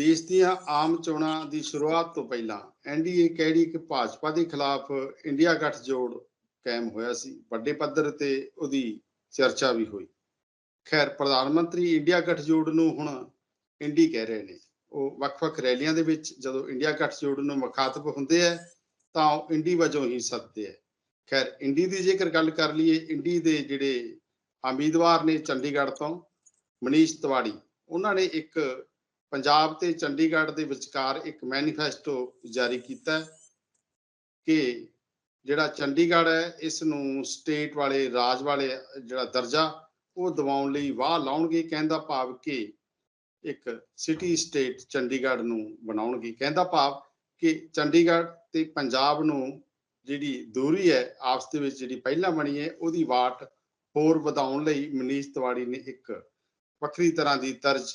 ਦੇਸ਼ ਦੀਆਂ ਆਮ ਚੋਣਾਂ ਦੀ ਸ਼ੁਰੂਆਤ ਤੋਂ ਪਹਿਲਾਂ ਐਨਡੀਏ ਕਹਿੜੀ ਕਿ ਭਾਜਪਾ ਦੇ ਖਿਲਾਫ ਇੰਡੀਆ ਗੱਠਜੋੜ ਕਾਇਮ ਹੋਇਆ ਸੀ। ਵੱਡੇ ਪੱਧਰ ਤੇ ਉਹਦੀ ਚਰਚਾ ਵੀ ਹੋਈ। ਖੈਰ, ਪ੍ਰਧਾਨ ਮੰਤਰੀ ਇੰਡੀਆ ਗੱਠਜੋੜ ਨੂੰ ਹੁਣ ਇੰਡੀ ਕਹਿ ਰਹੇ ਨੇ। ਉਹ ਵੱਖ-ਵੱਖ ਰੈਲੀਆਂ ਦੇ ਵਿੱਚ ਜਦੋਂ ਇੰਡੀਆ ਗੱਠਜੋੜ ਨੂੰ ਮੁਖਾਤਬ ਹੁੰਦੇ ਆ, ਤਾਂ ਉਹ ਇੰਡੀ ਵਜੋਂ ਹੀ ਸੱਦਦੇ ਆ। ਖੈਰ ਇੰਡੀ ਦੀ ਜੇਕਰ ਗੱਲ ਕਰ ਲਈਏ ਇੰਡੀ ਦੇ ਜਿਹੜੇ ਉਮੀਦਵਾਰ ਨੇ ਚੰਡੀਗੜ੍ਹ ਤੋਂ, ਮਨੀਸ਼ ਤਿਵਾੜੀ, ਉਹਨਾਂ ਨੇ ਇੱਕ ਪੰਜਾਬ ਤੇ ਚੰਡੀਗੜ੍ਹ ਦੇ ਵਿਚਕਾਰ ਇੱਕ ਮੈਨੀਫੈਸਟੋ ਜਾਰੀ ਕੀਤਾ ਕਿ ਜਿਹੜਾ ਚੰਡੀਗੜ੍ਹ ਹੈ ਇਸ ਨੂੰ ਸਟੇਟ ਵਾਲੇ, ਰਾਜ ਵਾਲੇ ਜਿਹੜਾ ਦਰਜਾ, ਉਹ ਦਿਵਾਉਣ ਲਈ ਵਾਹ ਲਾਉਣਗੇ, ਕਹਿੰਦਾ ਭਾਵ ਕਿ ਇੱਕ ਸਿਟੀ ਸਟੇਟ ਚੰਡੀਗੜ੍ਹ ਨੂੰ ਬਣਾਉਣਗੇ। ਕਹਿੰਦਾ ਭਾਵ ਕਿ ਚੰਡੀਗੜ੍ਹ ਤੇ ਪੰਜਾਬ ਨੂੰ ਜਿਹੜੀ ਦੂਰੀ ਹੈ, ਆਪਸ ਦੇ ਵਿੱਚ ਜਿਹੜੀ ਪਹਿਲਾਂ ਬਣੀ ਹੈ, ਉਹਦੀ ਵਾਟ ਹੋਰ ਵਧਾਉਣ ਲਈ ਮਨੀਸ਼ ਤਿਵਾੜੀ ਨੇ ਇੱਕ ਵੱਖਰੀ ਤਰ੍ਹਾਂ ਦੀ ਤਰਜ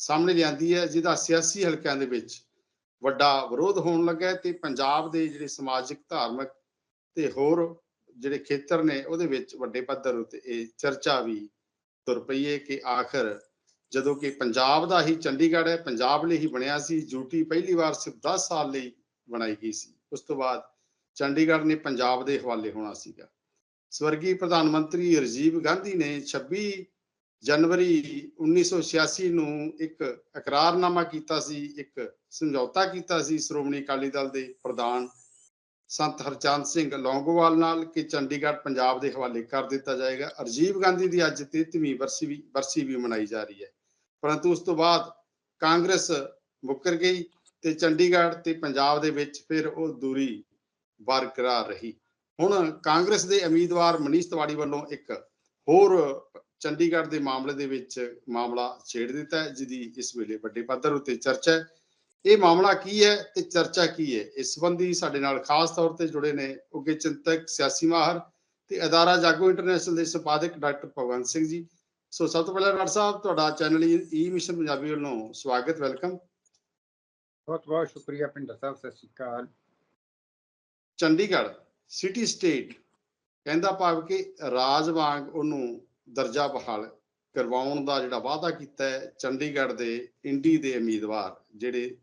ਸਾਹਮਣੇ ਲਿਆਂਦੀ ਹੈ, ਜਿਹਦਾ ਸਿਆਸੀ ਹਲਕਿਆਂ ਦੇ ਵਿੱਚ ਵੱਡਾ ਵਿਰੋਧ ਹੋਣ ਲੱਗਾ ਤੇ ਪੰਜਾਬ ਦੇ ਜਿਹੜੇ ਸਮਾਜਿਕ, ਧਾਰਮਿਕ ਤੇ ਹੋਰ ਜਿਹੜੇ ਖੇਤਰ ਨੇ, ਉਹਦੇ ਵਿੱਚ ਵੱਡੇ ਪੱਧਰ ਉੱਤੇ ਇਹ ਚਰਚਾ ਵੀ ਤੁਰ ਪਈ ਹੈ ਕਿ ਆਖਰ ਜਦੋਂ ਕਿ ਪੰਜਾਬ ਦਾ ਹੀ ਚੰਡੀਗੜ੍ਹ ਹੈ, ਪੰਜਾਬ ਲਈ ਹੀ ਬਣਿਆ ਸੀ ਯੂਟੀ ਪਹਿਲੀ ਵਾਰ ਸਿਰਫ 10 ਸਾਲ ਲਈ ਬਣਾਈ ਗਈ ਸੀ। ਉਸ ਤੋਂ ਬਾਅਦ ਚੰਡੀਗੜ੍ਹ ਨੇ ਪੰਜਾਬ ਦੇ ਹਵਾਲੇ ਹੋਣਾ ਸੀਗਾ। ਸਵਰਗੀ ਪ੍ਰਧਾਨ ਮੰਤਰੀ ਰਾਜੀਵ ਗਾਂਧੀ ਨੇ 26 ਜਨਵਰੀ 1986 ਨੂੰ ਇੱਕ ਇਕਰਾਰਨਾਮਾ ਕੀਤਾ ਸੀ, ਇੱਕ ਸਮਝੌਤਾ ਕੀਤਾ ਸੀ ਸ਼੍ਰੋਮਣੀ ਅਕਾਲੀ ਦਲ ਦੇ ਪ੍ਰਧਾਨ ਸੰਤ ਹਰਚੰਦ ਸਿੰਘ ਲੌਂਗੋਵਾਲ ਨਾਲ ਕਿ ਚੰਡੀਗੜ੍ਹ ਪੰਜਾਬ ਦੇ ਹਵਾਲੇ ਕਰ ਦਿੱਤਾ ਜਾਏਗਾ। ਰਾਜੀਵ ਗਾਂਧੀ ਦੀ ਅੱਜ 33ਵੀਂ ਬਰਸੀ ਵੀ ਬਰਸੀ ਵੀ ਮਨਾਈ ਜਾ ਰਹੀ ਹੈ। ਪਰੰਤੂ ਉਸ ਤੋਂ ਬਾਅਦ ਕਾਂਗਰਸ ਮੁੱਕਰ ਗਈ ਤੇ ਚੰਡੀਗੜ੍ਹ ਤੇ ਪੰਜਾਬ ਦੇ ਵਿੱਚ ਫਿਰ ਉਹ ਦੂਰੀ ਬਰਕਰਾਰ ਰਹੀ। ਹੁਣ ਕਾਂਗਰਸ ਦੇ ਉਮੀਦਵਾਰ ਮਨੀਸ਼ ਤਿਵਾੜੀ ਵੱਲੋਂ ਇੱਕ ਹੋਰ ਚੰਡੀਗੜ੍ਹ ਦੇ ਮਾਮਲੇ ਦੇ ਵਿੱਚ ਮਾਮਲਾ ਛੇੜ ਦਿੱਤਾ ਹੈ ਜਿਹਦੀ ਇਸ ਵੇਲੇ ਵੱਡੇ ਪੱਧਰ ਉੱਤੇ ਚਰਚਾ ਹੈ। ਇਹ ਮਾਮਲਾ ਕੀ ਹੈ ਤੇ ਚਰਚਾ ਕੀ ਹੈ? ਇਸ ਸੰਬੰਧੀ ਸਾਡੇ ਨਾਲ ਖਾਸ ਤੌਰ ਤੇ ਜੁੜੇ ਨੇ ਉੱਗੇ ਚਿੰਤਕ ਸਿਆਸੀ ਮਾਹਰ ਤੇ ਅਦਾਰਾ ਜਾਗੋ ਇੰਟਰਨੈਸ਼ਨਲ ਦੇ ਸੰਪਾਦਕ ਡਾਕਟਰ ਭਗਵੰਤ ਸਿੰਘ ਜੀ। ਸੋ ਸਭ ਤੋਂ ਪਹਿਲਾਂ ਡਾਕਟਰ ਸਾਹਿਬ ਤੁਹਾਡਾ ਚੈਨਲ ਈ ਮਿਸ਼ਨ ਪੰਜਾਬੀ ਵੱਲੋਂ ਸਵਾਗਤ ਵੈਲਕਮ। ਬਹੁਤ ਬਹੁਤ ਸ਼ੁਕਰੀਆ ਪਿੰਡਰ ਸਾਹਿਬ ਸਤਿ ਸ਼੍ਰੀ ਅਕਾਲ। ਚੰਡੀਗੜ੍ਹ ਸਿਟੀ ਸਟੇਟ ਕਹਿੰਦਾ ਭਾਵ ਕਿ ਰਾਜ ਵਾਂਗ ਉਹਨੂੰ ਦਰਜਾ ਬਹਾਲ ਕਰਵਾਉਣ ਦਾ ਜਿਹੜਾ ਵਾਅਦਾ ਕੀਤਾ ਹੈ, ਚੰਡੀਗੜ੍ਹ ਦੇ ਇੰਡੀ ਦੇ ਉਮੀਦਵਾਰ ਜਿਹੜੇ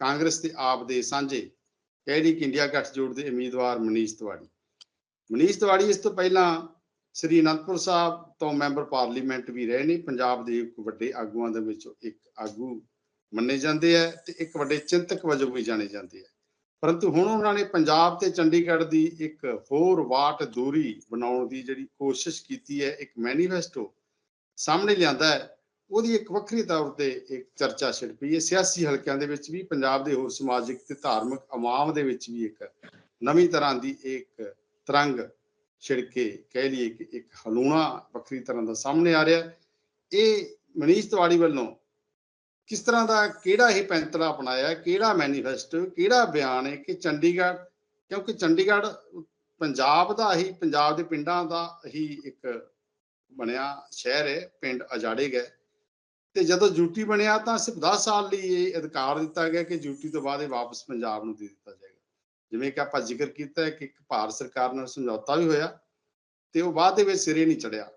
ਕਾਂਗਰਸ ਤੇ ਆਪ ਦੇ ਸਾਂਝੇ ਕਹਿੜੀ ਇੰਡੀਆ ਗੱਠਜੋੜ ਦੇ ਉਮੀਦਵਾਰ ਮਨੀਸ਼ ਤਿਵਾੜੀ। ਮਨੀਸ਼ ਤਿਵਾੜੀ ਇਸ ਤੋਂ ਪਹਿਲਾਂ ਸ੍ਰੀ ਅਨੰਦਪੁਰ ਸਾਹਿਬ ਤੋਂ ਮੈਂਬਰ ਪਾਰਲੀਮੈਂਟ ਵੀ ਰਹੇ ਨੇ, ਪੰਜਾਬ ਦੇ ਇੱਕ ਵੱਡੇ ਆਗੂਆਂ ਦੇ ਵਿੱਚੋਂ ਇੱਕ ਆਗੂ ਮੰਨੇ ਜਾਂਦੇ ਆ ਤੇ ਇੱਕ ਵੱਡੇ ਚਿੰਤਕ ਵਜੋਂ ਵੀ ਜਾਣੇ ਜਾਂਦੇ ਆ। ਪਰੰਤੂ ਹੁਣ ਉਹਨਾਂ ਨੇ ਪੰਜਾਬ ਤੇ ਚੰਡੀਗੜ੍ਹ ਦੀ ਇੱਕ ਹੋਰ ਵਾਟ ਦੂਰੀ ਬਣਾਉਣ ਦੀ ਜਿਹੜੀ ਕੋਸ਼ਿਸ਼ ਕੀਤੀ ਹੈ, ਇੱਕ ਮੈਨੀਫੈਸਟੋ ਸਾਹਮਣੇ ਲਿਆਂਦਾ ਹੈ। ਉਹਦੀ ਇੱਕ ਵੱਖਰੀ ਤੌਰ ਤੇ ਇੱਕ ਚਰਚਾ ਛਿੜ ਪਈ ਹੈ। ਸਿਆਸੀ ਹਲਕਿਆਂ ਦੇ ਵਿੱਚ ਵੀ, ਪੰਜਾਬ ਦੇ ਹੋਰ ਸਮਾਜਿਕ ਤੇ ਧਾਰਮਿਕ ਆਵਾਮ ਦੇ ਵਿੱਚ ਵੀ ਇੱਕ ਨਵੀਂ ਤਰ੍ਹਾਂ ਦੀ ਇੱਕ ਤਰੰਗ ਛਿੜ ਕੇ ਕਹਿ ਲਈਏ ਕਿ ਇੱਕ ਹਲੂਣਾ ਵੱਖਰੀ ਤਰ੍ਹਾਂ ਦਾ ਸਾਹਮਣੇ ਆ ਰਿਹਾ ਇਹ ਮਨੀਸ਼ ਤਿਵਾੜੀ ਵੱਲੋਂ ਕਿਸ ਤਰ੍ਹਾਂ ਦਾ, ਕਿਹੜਾ ਇਹ ਪੈਂਤੜਾ ਅਪਣਾਇਆ, ਕਿਹੜਾ ਮੈਨੀਫੈਸਟੋ ਕਿਹੜਾ ਬਿਆਨ ਹੈ ਕਿ ਚੰਡੀਗੜ੍ਹ, ਕਿਉਂਕਿ ਚੰਡੀਗੜ੍ਹ ਪੰਜਾਬ ਦਾ ਹੀ, ਪੰਜਾਬ ਦੇ ਪਿੰਡਾਂ ਦਾ ਹੀ ਇੱਕ ਬਣਿਆ ਸ਼ਹਿਰ ਹੈ, ਪਿੰਡ ਅਜਾੜੇ ਗਏ। ਤੇ ਜਦੋਂ ਯੂਟੀ ਬਣਿਆ ਤਾਂ ਸਿਰਫ 10 ਸਾਲ ਲਈ ਇਹ ਅਧਿਕਾਰ ਦਿੱਤਾ ਗਿਆ ਕਿ ਯੂਟੀ ਤੋਂ ਬਾਅਦ ਇਹ ਵਾਪਸ ਪੰਜਾਬ ਨੂੰ ਦੇ ਦਿੱਤਾ ਜਾਏਗਾ। ਜਿਵੇਂ ਕਿ ਆਪਾਂ ਜ਼ਿਕਰ ਕੀਤਾ ਹੈ ਕਿ ਇੱਕ ਭਾਰਤ ਸਰਕਾਰ ਨਾਲ ਸਮਝੌਤਾ ਵੀ ਹੋਇਆ ਤੇ ਉਹ ਬਾਅਦ ਦੇ ਵਿੱਚ ਸਿਰੇ ਨਹੀਂ ਚੜਿਆ।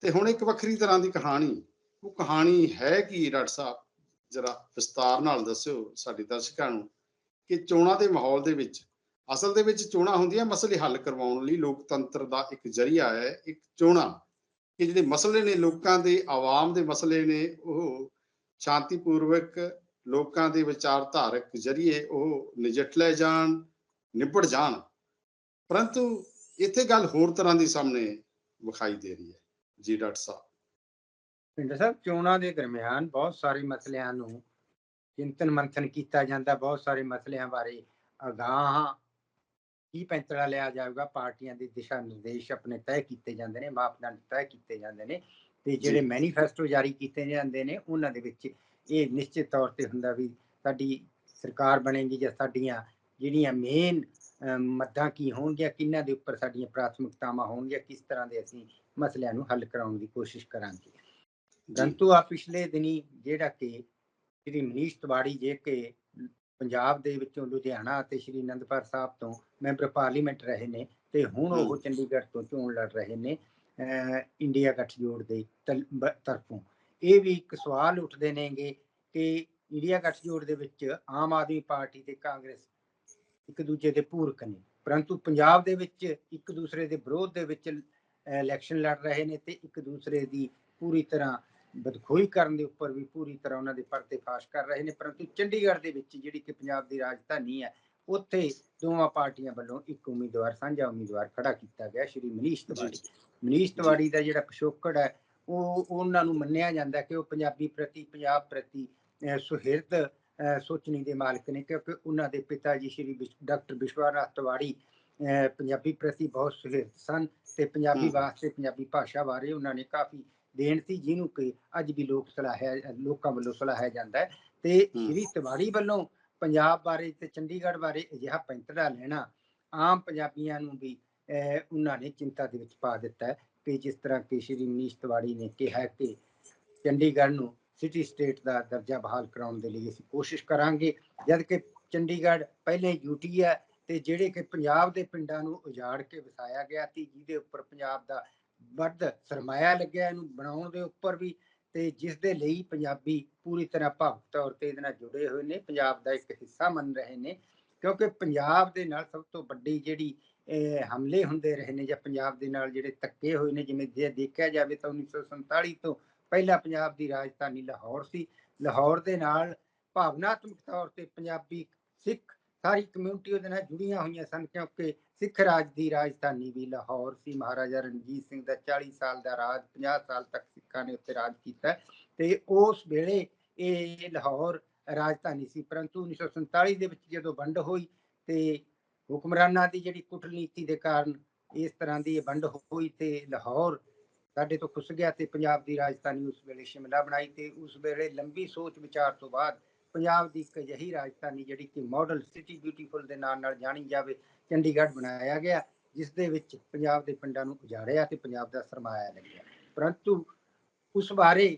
ਤੇ ਹੁਣ ਇੱਕ ਵੱਖਰੀ ਤਰ੍ਹਾਂ ਦੀ ਕਹਾਣੀ, ਉਹ ਕਹਾਣੀ ਹੈ ਕੀ, ਡਾਕਟਰ ਸਾਹਿਬ? ਜਰਾ ਵਿਸਤਾਰ ਨਾਲ ਦੱਸਿਓ ਸਾਡੇ ਦਰਸ਼ਕਾਂ ਨੂੰ ਕਿ ਚੋਣਾਂ ਦੇ ਮਾਹੌਲ ਦੇ ਵਿੱਚ, ਅਸਲ ਦੇ ਵਿੱਚ ਚੋਣਾਂ ਹੁੰਦੀਆਂ ਮਸਲੇ ਹੱਲ ਕਰਵਾਉਣ ਲਈ ਲੋਕਤੰਤਰ ਦਾ ਇੱਕ ਜ਼ਰੀਆ ਹੈ, ਇੱਕ ਚੋਣਾਂ। ਕਿ ਜਿਹੜੇ ਮਸਲੇ ਨੇ ਲੋਕਾਂ ਦੇ, ਆਵਾਮ ਦੇ ਮਸਲੇ ਨੇ, ਉਹ ਸ਼ਾਂਤੀਪੂਰਵਕ ਲੋਕਾਂ ਦੇ ਵਿਚਾਰਧਾਰਕ ਜ਼ਰੀਏ ਉਹ ਨਜਿੱਠ ਲੈ ਜਾਣ, ਨਿਬੜ ਜਾਣ। ਪਰੰਤੂ ਇੱਥੇ ਗੱਲ ਹੋਰ ਤਰ੍ਹਾਂ ਦੀ ਸਾਹਮਣੇ ਵਿਖਾਈ ਦੇ ਰਹੀ ਹੈ। ਜੀ ਡਾਕਟਰ ਸਾਹਿਬ। ਪਿੰਡਰ ਸਾਹਿਬ ਚੋਣਾਂ ਦੇ ਦਰਮਿਆਨ ਬਹੁਤ ਸਾਰੇ ਮਸਲਿਆਂ ਨੂੰ ਚਿੰਤਨ ਮੰਥਨ ਕੀਤਾ ਜਾਂਦਾ ਬਹੁਤ ਸਾਰੇ ਮਸਲਿਆਂ ਬਾਰੇ ਅਗਾਹ ਕੀ ਪੈਂਤੜਾ ਲਿਆ ਜਾਊਗਾ ਪਾਰਟੀਆਂ ਦੇ ਦਿਸ਼ਾ ਨਿਰਦੇਸ਼ ਆਪਣੇ ਤੈਅ ਕੀਤੇ ਜਾਂਦੇ ਨੇ ਮਾਪਦੰਡ ਤੈਅ ਕੀਤੇ ਜਾਂਦੇ ਨੇ ਤੇ ਜਿਹੜੇ। ਮੈਨੀਫੈਸਟੋ ਜਾਰੀ ਕੀਤੇ ਜਾਂਦੇ ਨੇ ਉਹਨਾਂ ਦੇ ਵਿੱਚ ਇਹ ਨਿਸ਼ਚਿਤ ਤੌਰ ਤੇ ਹੁੰਦਾ ਵੀ ਸਾਡੀ ਸਰਕਾਰ ਬਣੇਗੀ ਜਾਂ ਸਾਡੀਆਂ ਜਿਹੜੀਆਂ ਮੇਨ ਮੱਦਾਂ ਕੀ ਹੋਣਗੀਆਂ ਕਿੰਨਾਂ ਦੇ ਉੱਪਰ ਸਾਡੀਆਂ ਪ੍ਰਾਥਮਿਕਤਾਵਾਂ ਹੋਣਗੀਆਂ ਕਿਸ ਤਰ੍ਹਾਂ ਦੇ ਅਸੀਂ ਮਸਲਿਆਂ ਨੂੰ ਹੱਲ ਕਰਾਉਣ ਦੀ ਕੋਸ਼ਿਸ਼ ਕਰਾਂਗੇ ਪਰੰਤੂ ਆ ਪਿਛਲੇ ਦਿਨੀ ਜਿਹੜਾ ਕਿ ਸ਼੍ਰੀ ਮਨੀਸ਼ ਤਿਵਾੜੀ ਜੇ ਕਿ ਪੰਜਾਬ ਦੇ ਵਿੱਚੋਂ ਲੁਧਿਆਣਾ ਅਤੇ ਸ਼੍ਰੀ ਅਨੰਦਪੁਰ ਸਾਹਿਬ ਤੋਂ ਮੈਂਬਰ ਪਾਰਲੀਮੈਂਟ ਰਹੇ ਨੇ ਤੇ ਹੁਣ ਉਹ। ਚੰਡੀਗੜ੍ਹ ਤੋਂ ਚੋਣ ਲੜ ਰਹੇ ਨੇ ਇੰਡੀਆ ਗੱਠਜੋੜ ਦੇ ਤਰਫੋਂ ਇਹ ਵੀ ਇੱਕ ਸਵਾਲ ਉੱਠਦੇ ਨੇਗੇ ਕਿ ਇੰਡੀਆ ਗੱਠਜੋੜ ਦੇ ਵਿੱਚ ਆਮ ਆਦਮੀ ਪਾਰਟੀ ਤੇ ਕਾਂਗਰਸ ਇੱਕ ਦੂਜੇ ਦੇ ਪੂਰਕ ਨੇ ਪਰੰਤੂ ਪੰਜਾਬ ਦੇ ਵਿੱਚ ਇੱਕ ਦੂਸਰੇ ਦੇ ਵਿਰੋਧ ਦੇ ਵਿੱਚ ਇਲੈਕਸ਼ਨ ਲੜ ਰਹੇ ਨੇ ਤੇ ਇੱਕ ਦੂਸਰੇ ਦੀ ਪੂਰੀ ਤਰ੍ਹਾਂ ਬਦਖੋਈ ਕਰਨ ਦੇ ਉੱਪਰ ਵੀ ਪੂਰੀ ਤਰ੍ਹਾਂ ਉਹਨਾਂ ਦੇ ਪਰਦੇ ਫਾਸ਼ ਕਰ ਰਹੇ ਨੇ ਪਰੰਤੂ ਚੰਡੀਗੜ੍ਹ ਦੇ ਵਿੱਚ ਜਿਹੜੀ ਕਿ ਪੰਜਾਬ ਦੀ ਰਾਜਧਾਨੀ ਹੈ ਉੱਥੇ ਦੋਵਾਂ ਪਾਰਟੀਆਂ ਵੱਲੋਂ ਇੱਕ ਉਮੀਦਵਾਰ ਸਾਂਝਾ ਉਮੀਦਵਾਰ ਖੜਾ ਕੀਤਾ ਗਿਆ ਸ਼੍ਰੀ ਮਨੀਸ਼ ਤਿਵਾੜੀ। ਮਨੀਸ਼ ਤਿਵਾੜੀ ਦਾ ਜਿਹੜਾ ਪਿਛੋਕੜ ਹੈ ਉਹ ਉਹਨਾਂ ਨੂੰ ਮੰਨਿਆ ਜਾਂਦਾ ਕਿ ਉਹ ਪੰਜਾਬੀ ਪ੍ਰਤੀ ਪੰਜਾਬ ਪ੍ਰਤੀ ਸੁਹਿਰਦ ਸੋਚਣੀ ਦੇ ਮਾਲਕ ਨੇ ਕਿਉਂਕਿ ਉਹਨਾਂ ਦੇ ਪਿਤਾ ਜੀ ਸ਼੍ਰੀ ਡਾਕਟਰ ਵਿਸ਼ਵਾਨਾਥ ਤਿਵਾੜੀ ਪੰਜਾਬੀ ਪ੍ਰਤੀ ਬਹੁਤ ਸੁਹਿਰਦ ਸਨ ਤੇ ਪੰਜਾਬੀ। ਵਾਸਤੇ ਪੰਜਾਬੀ ਭਾਸ਼ਾ ਬਾਰੇ ਉਹਨਾਂ ਨੇ ਕਾਫੀ ਦੇਣ ਸੀ ਜਿਹਨੂੰ ਕਿ ਅੱਜ ਵੀ ਲੋਕ ਸਲਾਹਿਆ ਲੋਕਾਂ ਵੱਲੋਂ ਸਲਾਹਿਆ ਜਾਂਦਾ ਹੈ ਤੇ। ਸ਼੍ਰੀ ਤਿਵਾੜੀ ਵੱਲੋਂ ਪੰਜਾਬ ਬਾਰੇ ਤੇ ਚੰਡੀਗੜ੍ਹ ਬਾਰੇ ਅਜਿਹਾ ਪੈਂਤੜਾ ਲੈਣਾ ਆਮ ਪੰਜਾਬੀਆਂ ਨੂੰ ਵੀ ਉਹਨਾਂ ਨੇ ਚਿੰਤਾ ਦੇ ਵਿੱਚ ਪਾ ਦਿੱਤਾ ਹੈ ਕਿ ਜਿਸ ਤਰ੍ਹਾਂ ਕਿ ਸ਼੍ਰੀ ਮਨੀਸ਼ ਤਿਵਾੜੀ ਨੇ ਕਿਹਾ ਕਿ ਚੰਡੀਗੜ੍ਹ ਨੂੰ ਸਿਟੀ ਸਟੇਟ ਦਾ ਦਰਜਾ ਬਹਾਲ ਕਰਾਉਣ ਦੇ ਲਈ ਅਸੀਂ ਕੋਸ਼ਿਸ਼ ਕਰਾਂਗੇ ਜਦ ਕਿ ਚੰਡੀਗੜ੍ਹ ਪਹਿਲੇ ਯੂਟੀ ਹੈ ਤੇ ਜਿਹੜੇ ਕਿ ਪੰਜਾਬ ਦੇ ਪਿੰਡਾਂ ਨੂੰ ਉਜਾੜ ਕੇ ਵਸਾਇਆ ਗਿਆ ਸੀ ਜਿਹਦੇ ਉੱਪਰ ਪੰਜਾਬ ਦਾ ਵੱਧ ਸਰਮਾਇਆ ਲੱਗਿਆ ਇਹਨੂੰ ਬਣਾਉਣ ਦੇ ਉੱਪਰ ਵੀ ਤੇ ਜਿਸ ਦੇ ਲਈ ਪੰਜਾਬੀ ਪੂਰੀ ਤਰ੍ਹਾਂ ਭਾਵੁਕ ਤੌਰ ਤੇ ਇਹਦੇ ਨਾਲ ਜੁੜੇ ਹੋਏ ਨੇ, ਪੰਜਾਬ ਦਾ ਇੱਕ ਹਿੱਸਾ ਮੰਨ ਰਹੇ ਨੇ, ਕਿਉਂਕਿ ਪੰਜਾਬ ਦੇ ਨਾਲ ਸਭ ਤੋਂ ਵੱਡੀ ਜਿਹੜੀ ਹਮਲੇ ਹੁੰਦੇ ਰਹੇ ਨੇ ਜਾਂ ਪੰਜਾਬ ਦੇ ਨਾਲ ਜਿਹੜੇ ਧੱਕੇ ਹੋਏ ਨੇ, ਜਿਵੇਂ ਜੇ ਦੇਖਿਆ ਜਾਵੇ ਤਾਂ 1947 ਤੋਂ ਪਹਿਲਾਂ ਪੰਜਾਬ ਦੀ ਰਾਜਧਾਨੀ ਲਾਹੌਰ ਸੀ, ਲਾਹੌਰ ਦੇ ਨਾਲ ਭਾਵਨਾਤਮਕ ਤੌਰ ਤੇ ਪੰਜਾਬੀ ਸਿੱਖ ਸਾਰੀ ਕਮਿਊਨਿਟੀ ਉਹਦੇ ਨਾਲ ਜੁੜੀਆਂ ਹੋਈਆਂ ਸਨ, ਕਿਉਂਕਿ ਸਿੱਖ ਰਾਜ ਦੀ ਰਾਜਧਾਨੀ ਵੀ ਲਾਹੌਰ ਸੀ। ਮਹਾਰਾਜਾ ਰਣਜੀਤ ਸਿੰਘ ਦਾ 40 ਸਾਲ ਦਾ ਰਾਜ 50 ਸਾਲ ਤੱਕ ਸਿੱਖਾਂ ਨੇ ਉੱਤੇ ਰਾਜ ਕੀਤਾ ਤੇ ਉਸ ਵੇਲੇ ਇਹ ਲਾਹੌਰ ਰਾਜਧਾਨੀ ਸੀ। ਪਰੰਤੂ 1947 ਦੇ ਵਿੱਚ ਜਦੋਂ ਵੰਡ ਹੋਈ ਤੇ ਹੁਕਮਰਾਨਾਂ ਦੀ ਜਿਹੜੀ ਕੁਟਨੀਤੀ ਦੇ ਕਾਰਨ ਇਸ ਤਰ੍ਹਾਂ ਦੀ ਇਹ ਵੰਡ ਹੋਈ ਤੇ ਲਾਹੌਰ ਸਾਡੇ ਤੋਂ ਖੁੱਸ ਗਿਆ ਤੇ ਪੰਜਾਬ ਦੀ ਰਾਜਧਾਨੀ ਉਸ ਵੇਲੇ ਸ਼ਿਮਲਾ ਬਣਾਈ ਤੇ ਉਸ ਵੇਲੇ ਲੰਬੀ ਸੋਚ ਵਿਚਾਰ ਤੋਂ ਬਾਅਦ ਪੰਜਾਬ ਦੀ ਇੱਕ ਅਜਿਹੀ ਰਾਜਧਾਨੀ ਜਿਹੜੀ ਕਿ ਮਾਡਲ ਸਿਟੀ ਬਿਊਟੀਫੁਲ ਦੇ ਨਾਂ ਨਾਲ ਜਾਣੀ ਜਾਵੇ, ਚੰਡੀਗੜ੍ਹ ਬਣਾਇਆ ਗਿਆ ਜਿਸ ਦੇ ਵਿੱਚ ਪੰਜਾਬ ਦੇ ਪਿੰਡਾਂ ਨੂੰ ਉਜਾੜਿਆ ਤੇ ਪੰਜਾਬ ਦਾ ਸਰਮਾਇਆ ਲੱਗਿਆ। ਪਰੰਤੂ ਉਸ ਬਾਰੇ